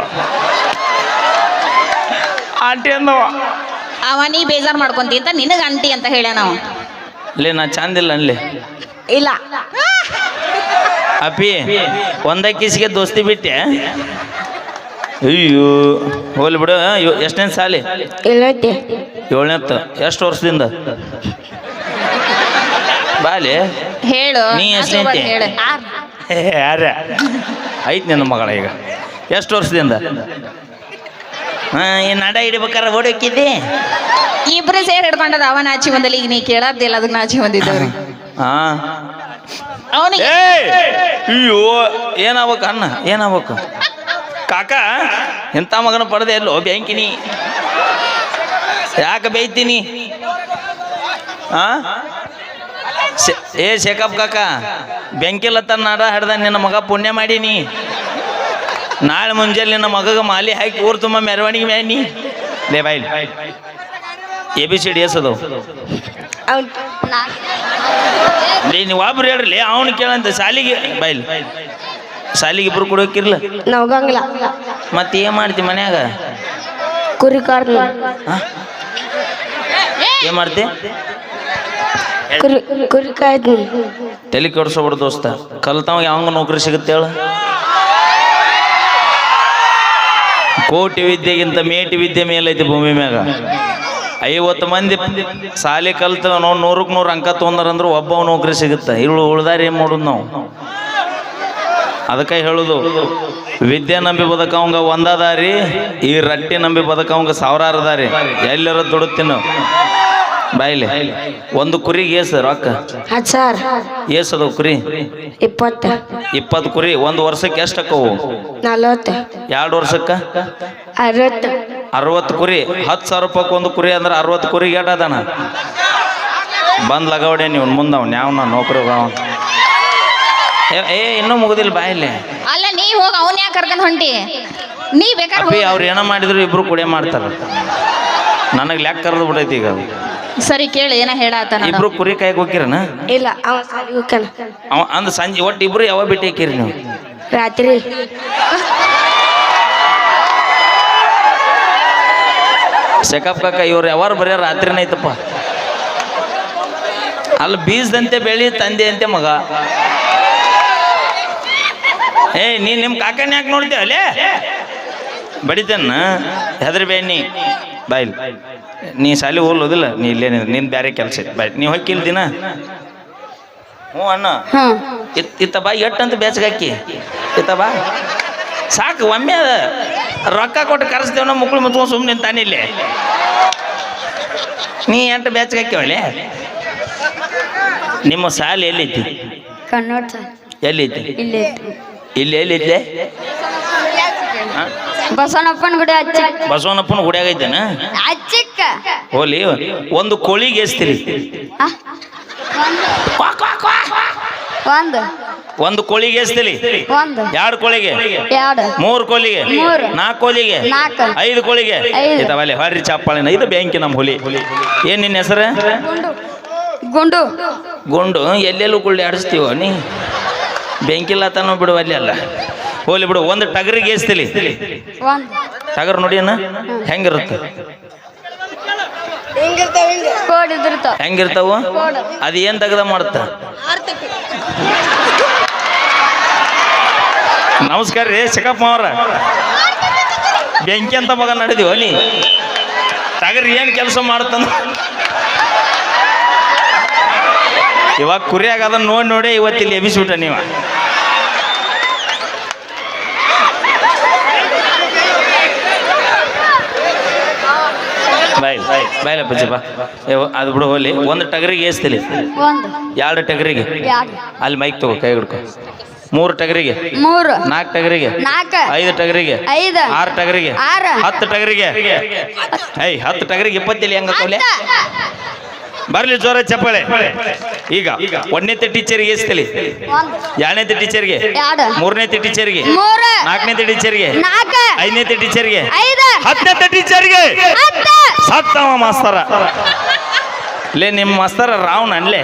ಆಂಟಿ ಅನ್ನವ ಅವ ನೀ ಬೇಜಾರ್ ಮಾಡ್ಕೊಂತಿ ಅಂತ ನಿನಗ ಆಂಟಿ ಅಂತ ಹೇಳ ನಾವು ಲೇ ನಾ ಚಂದಿಲ್ಲ ಅನ್ಲಿ. ಇಲ್ಲ. ಅಪ್ಪಿ ಒಂದಕ್ಕಿಸಿಗೆ ಕಿಸಿಗೆ ದೋಸ್ತಿ ಬಿಟ್ಟೆ. ಅಯ್ಯೋ ಹೋಗ್ಲಿ ಬಿಡು ಎಷ್ಟನೇ ಸಾಲಿ? ಏಳನೇತ್ತ ಏಳನೇತ್ತು ಎಷ್ಟು ವರ್ಷದಿಂದ? ಬಾಲಿ? ಹೇಳು ನೀ ಎಷ್ಟನೇ ಯಾರ? ಐತ್ ನಿನ್ನ ಮಗಳ ಈಗ. ಎಷ್ಟು ವರ್ಷದಿಂದ? ಹಾ ನಡ ಹಿಡಿಬೇಕಾರ ಓಡೋಕಿದ್ದೆ ಇಬ್ರು ಸೇರಿ ಹಿಡ್ಕೊಂಡದ ಅವ ನಾಚಿ ಬಂದಲ್ಲಿ ಈಗ ನೀ ಕೇಳದ್ದಿಲ್ಲ ಅದಕ್ಕೆ ನಾಚಿ ಬಂದಿದ್ದವ್ರಿ. ಹಾ. ಅವನಿಗೆ! ಅಯ್ಯೋ ಏನಾಗ್ಬೇಕು ಅನ್ನ ಏನಾಗ್ಬೇಕು ಕಾಕ ಎಂತ ಮಗನ ಪಡೆದೆ ಎಲ್ಲೋ ಬ್ಯಾಂಕಿನಿ. ಯಾಕೆ ಬೈತೀನಿ ಆ? ಏ ಶೇಖಪ್ ಕಾಕ ಬೆಂಕಿಲತ್ತ ನಾಡ ಹಿಡ್ದ ನಿನ್ನ ಮಗ ಪುಣ್ಯ ಮಾಡೀನಿ. ನಾಳೆ ಮುಂಜಾನೆ ನಿನ್ನ ಮಗಗೆ ಮಾಲಿ ಹಾಕಿ ಊರು ತುಂಬ ಮೆರವಣಿಗೆ ಮ್ಯಾನಿ ಲೇ ಬಾಯ್ A B C D S ಅದು ನೀವು ಒಬ್ರು ಹೇಳ್ರಿ ಅವನು ಕೇಳಂತ ಶಾಲಿಗೆ ಬೈಲ್ ಸಾಲಿಗೆ ಇಬ್ರು ಕೂಡ ಹೋಗಿರ್ಲ ಮತ್ತೆ ಏನ್ ಮಾಡ್ತಿ ಮನ್ಯಾಗ? ಕುರಿ ಕಾರ್ನ ಏನ್ ಮಾಡ್ತಿ? ಕುರಿ ಕುರಿ ಕಾಯ್ದು ತಲೆ ಕೆಡ್ಸೋಬಿಡು ದೋಸ್ತ. ಕಲ್ತಾವ ಯಾವಂಗ ನೌಕರಿ ಸಿಗುತ್ತೆ ಹೇಳ. ಕೋಟಿ ವಿದ್ಯೆಗಿಂತ ಮೇಟಿ ವಿದ್ಯೆ ಮೇಲೈತಿ ಭೂಮಿ ಮ್ಯಾಗ. ಐವತ್ತು ಮಂದಿ ಸಾಲಿ ಕಲ್ತ ನಾವು ನೂರಕ್ಕೆ ನೂರು ಅಂಕ ತೊಂದರಂದ್ರೆ ಒಬ್ಬ ನೌಕರಿ ಸಿಗುತ್ತೆ. ಇಳು ಉಳ್ದಾರ ಏನು ಮಾಡೋದು ನಾವು? ಅದಕ್ಕೆ ಹೇಳುದು ವಿದ್ಯೆ ನಂಬಿ ಬದುಕವಂಗ ಒಂದ ದಾರಿ ಈ ರಟ್ಟಿ ನಂಬಿ ಬದುಕವಂಗ ಸಾವಿರಾರು ದಾರಿ ಎಲ್ಲರ ದುಡುತ್ತೀನಿ ಬಾಯಿಲಿ ಒಂದು ಕುರಿಗೆ ಏಸ್ ರೊಕ್ಕ. ಏಸ್ ಕುರಿ? ಇಪ್ಪತ್ತು. ಇಪ್ಪತ್ತು ಕುರಿ ಒಂದು ವರ್ಷಕ್ಕೆ ಎಷ್ಟು ಅಕ್ಕವು? ನಲವತ್ತು. ಎರಡು ವರ್ಷಕ್ಕೆ? ಅರವತ್ತು. ಅರವತ್ತು ಕುರಿ ಹತ್ತು ಸಾವಿರ ರೂಪಾಯಿ ಒಂದು ಕುರಿ ಅಂದ್ರೆ ಅರವತ್ತು ಕುರಿ ಗೇಟ್ ಅದಾನ ಬಂದ್ ಲಗಾವಡೆ ನೀವು ಮುಂದೆ ಅವ್ನು ಯಾವ ನೌಕರಿ ಏ ಇನ್ನೂ ಮುಗುದಿಲ್ಲ ಬಾಯಲ್ಲಿ ಅಲ್ಲ ನೀ ಹೋಗಿ ಅವನ್ ಯಾಕೆ ಕರ್ಕೊಂಡ್ ಹೊಂಟಿ? ನೀ ಬೇಕಾದ್ರೆ ಅಪ್ಪಿ ಅವ್ರು ಏನೋ ಮಾಡಿದ್ರು ಇಬ್ರು ಕುಡಿಯ ಮಾಡ್ತಾರ. ನನಗೆ ಲೆಕ್ಕ ಕರೆದು ಬಿಡೈತಿ ಈಗ ಅದು. ಸರಿ ಕೇಳಿ ಏನ ಹೇಳಾತ ಇಬ್ರು ಕುರಿ ಕಾಯಕ್ ಹೋಗಿರನ ಇಲ್ಲ ಅವ ಸಾಲಿಗೆ ಹೋಗ್ತಾನ. ಅವ ಅಂದ್ ಸಂಜೆ ಒಟ್ಟು ಇಬ್ರು ಯಾವ ಬಿಟ್ಟು ಹಾಕಿರಿ ನೀವು? ರಾತ್ರಿ. ಸೆಕಪ್ ಕಾಕ ಇವ್ರು ಯಾವಾರು ಬರೀ ರಾತ್ರಿನೇ ಐತಪ್ಪ. ಅಲ್ಲಿ ಬೀಜದಂತೆ ಬೆಳಿ ತಂದೆ ಅಂತೆ ಮಗ. ಏ ನೀ ನಿಮ್ಮ ಕಾಕನ ಯಾಕೆ ನೋಡ್ತೀಯ? ಅಲ್ಲೇ ಬಡಿತೇನ ಹೆದರಿ ಬೇಣ್ಣಿ ಬಾಯ್ ನೀ ಸಾಲಿ ಹೋಗ್ಲೋದಿಲ್ಲ ನೀ ಇಲ್ಲೇ ನಿನ್ ಬೇರೆ ಕೆಲಸ ಬಾಯ್ ನೀವ್ ಹೊಕ್ಕಿಲ್ ದಿನ. ಹ್ಞೂ ಅಣ್ಣ. ಇತ್ತ ಬಾ ಬೇಸಗ ಹಾಕಿ. ಇತ್ತ ಬಾ. ಸಾಕು ಒಮ್ಮೆ ಅದ. ರೊಕ್ಕ ಕೊಟ್ಟು ಕರೆಸ್ತೇವ ನಮ್ಮ ಮಕ್ಳು ಮುತ್ಕೊಂಡು ಸುಮ್ಮನೆ ನಿಂತಾನೆ ಇಲ್ಲೇ. ನೀ ಎಂಟು ಬೇಚಗಾಕಿ ಒಳ್ಳೆ ನಿಮ್ಮ ಸಾಲ ಎಲ್ಲಿ. ಎಲ್ಲೈತಿ ಇಲ್ಲಿ ಎಲ್ಲಿ ಇದ್ದೆ? ಬಸವಣ್ಣಪ್ಪನ ಗುಡಿ ಬಸವನಪ್ಪನ ಗುಡಿಯಾಗ ಐತೇನ ಹಚ್ಚಿಕ್ಕ ಹೋಲಿ ಒಂದು ಕೋಳಿಗೆ ಎಸ್ತೀರಿ ಒಂದು. ಒಂದು ಕೋಳಿಗೆ ಎಸ್ತಿಲಿ ಒಂದು. ಎರಡು ಕೋಳಿಗೆ? ಎರಡು. ಮೂರು ಕೋಳಿಗೆ? ಮೂರು. ನಾಲ್ಕು ಕೋಳಿಗೆ? ನಾಲ್ಕು. ಐದು ಕೋಳಿಗೆ? ಐದು. ಇದಾವಲ್ಲಿ ಹೊರ್ರಿ ಚಪ್ಪಾಳೆ ಇದು ಬ್ಯಾಂಕಿ ನಮ್ಮ ಹುಲಿ. ಏನ್ ನಿನ್ನ ಹೆಸರು? ಗುಂಡು. ಗುಂಡು. ಎಲ್ಲೆಲ್ಲೂ ಗುಳ್ಳಿ ಆಡಿಸ್ತೀವ ನೀ? ಬೆಂಕಿಲ್ಲ ತಾನು ಬಿಡು ಅಲ್ಲಿ ಅಲ್ಲ. ಹೋಲಿ ಬಿಡು ಒಂದು ಟಗರಿಗೆ ಏಸ್ತಿಲಿ ಒಂದು. ಟಗರ್ ನೋಡಿ ಅಣ್ಣ ಹೆಂಗಿರುತ್ತೆ? ಹೆಂಗಿರ್ತಾವ ಅದು ಏನ್ ತೆಗ್ದ ಮಾಡುತ್ತ? ನಮಸ್ಕಾರ ರೀ ಚಿಕ್ಕಪ್ಪ ಅವ್ರ. ಬೆಂಕಿ ಅಂತ ಮಗ ನಡೆದಿವ ನೀ. ಟಗರ್ ಏನ್ ಕೆಲಸ ಮಾಡುತ್ತಂದ? ಇವಾಗ ಕುರಿಯಾಗ ಅದನ್ನ ನೋಡಿ ನೋಡಿ ಇವತ್ತಿಲ್ಲಿ ಎಬಿಸ್ಬಿಟ್ಟ ನೀವ. ಬಾಯ್ ಬಾಯ್ಲ ಪಜ್ಜಪ್ಪ ಅದು ಬಿಡು ಹೋಲಿ ಒಂದು ಟಗರಿಗೆ ಏಸ್ತಿಲಿ ಎರಡು ಟಗರಿಗೆ? ಅಲ್ಲಿ ಮೈಕ್ ತಗೋ ಕೈ ಹಿಡ್ಕೊ. ಮೂರು ಟಗರಿಗೆ? ಮೂರು. ನಾಲ್ಕು ಟಗರಿಗೆ? ನಾಲ್ಕು. ಐದು ಟಗರಿಗೆ? ಐದು. ಆರು ಟಗರಿಗೆ? ಆರು. ಹತ್ತು ಟಗರಿಗೆ? ಐ ಹತ್ತು ಟಗರಿಗೆ ಇಪ್ಪತ್ತಿಲ್ಲ ಹೆಂಗ ಬರ್ಲಿ ಜೋರ ಚಪ್ಪಾಳೆ. ಈಗ ಒಂದನೇ ಟೀಚರ್ಗೆ ಎಸ್ತಲಿ ಒಂದು. ಎರಡನೇ ಟೀಚರ್ಗೆ ಮೂರನೇ ಟೀಚರ್ಗೆ ಮೂರು. ನಾಲ್ಕನೇ ಟೀಚರ್ಗೆ ನಾಲ್ಕು. ಐದನೇ ಟೀಚರ್ಗೆ ಐದು. ಹತ್ತನೇ ಟೀಚರ್ಗೆ ಸತ್ತವ ಮಾಸ್ತರ. ಲೇ ನಿಮ್ಮ ಮಾಸ್ತರ ರಾವ್ನ ಅನ್ಲೇ.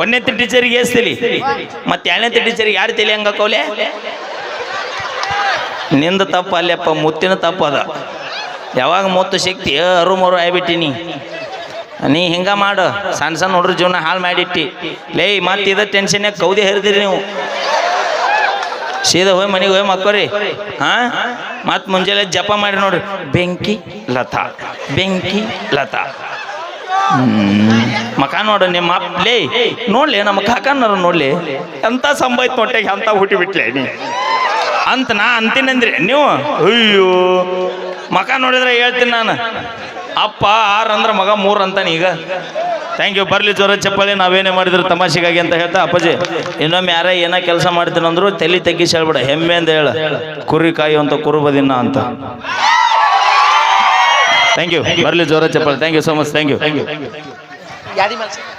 ಒಂದನೇ ಟೀಚರಿಗೆ ಏಸ್ತಿಲಿ ಮತ್ತೆ ಎರಡನೇ ಟೀಚರ್ಗೆ ಯಾರು ತಲೆ ಹಂಗ ಕೌಲೆ? ನಿಂದ ತಪ್ಪ ಅಲ್ಲಪ್ಪ ಮುತ್ತಿನ ತಪ್ಪು ಅದ. ಯಾವಾಗ ಮುತ್ತು ಶಕ್ತಿ ಅರು ಮರು ಆಗ್ಬಿಟ್ಟಿನಿ. ನೀ ಹಿಂಗ ಮಾಡು. ಸಣ್ಣ ಸಣ್ಣ ಹುಡ್ರ ಜೀವನ ಹಾಳು ಮಾಡಿಟ್ಟಿ. ಲೇ, ಮತ್ತೆ ಇದ ಟೆನ್ಷನ್ಯಾಗ ಕೌದಿ ಹರಿದಿರಿ ನೀವು. ಸೀದಾ ಹೋಗಿ ಮನೆಗೆ ಹೋಯ್ ಮಕ್ಕೋರಿ. ಹಾ? ಮತ್ ಮುಂಜಾನೆ ಜಪ ಮಾಡಿ ನೋಡ್ರಿ. ಬೆಂಕಿ, ಲತಾ. ಬೆಂಕಿ, ಲತಾ. ಮಕ ನೋಡು ನಿಮ್ಮ ಲೇ, ನೋಡ್ಲಿ ನಮ್ಮ ಕಾಕನ್ನರು ನೋಡ್ಲಿ. ಎಂತ ಸಂಭಾಯ್ತು ಹೊಟ್ಟೆಗೆ ಅಂತ ಹುಟ್ಟಿ ಬಿಟ್ಲೆ ನೀ? ಅಂತ ನಾ ಅಂತೀನಂದ್ರಿ. ನೀವು? ಅಯ್ಯೋ. ಮಕ ನೋಡಿದ್ರೆ ಹೇಳ್ತೀನಿ ನಾನು. ಅಪ್ಪ ಆರು ಅಂದ್ರೆ ಮಗ ಮೂರು ಅಂತಾನೆ ಈಗ. ಥ್ಯಾಂಕ್ ಯು ಬರ್ಲಿ ಜೋರ ಚಪ್ಪಳಿ ನಾವೇನೇ ಮಾಡಿದ್ರು ತಮಾಷೆಗಾಗಿ ಅಂತ ಹೇಳ್ತಾ ಅಪ್ಪಾಜಿ. ಇನ್ನೊಮ್ಮೆ ಯಾರೇ ಏನೋ ಕೆಲಸ ಮಾಡ್ತೀನಿ ಅಂದ್ರು ತಲೆ ತೆಗ್ಗಿಸಿ ಹೇಳ್ಬಿಡ. ಹೆಮ್ಮೆ ಅಂತ ಹೇಳ. ಕುರಿ ಅಂತ. ಕುರುಬದಿನ ಅಂತ ಥ್ಯಾಂಕ್ ಯು ಬರ್ಲಿ ಜೋರ ಚಪ್ಪಳಿ. Thank you so much thank you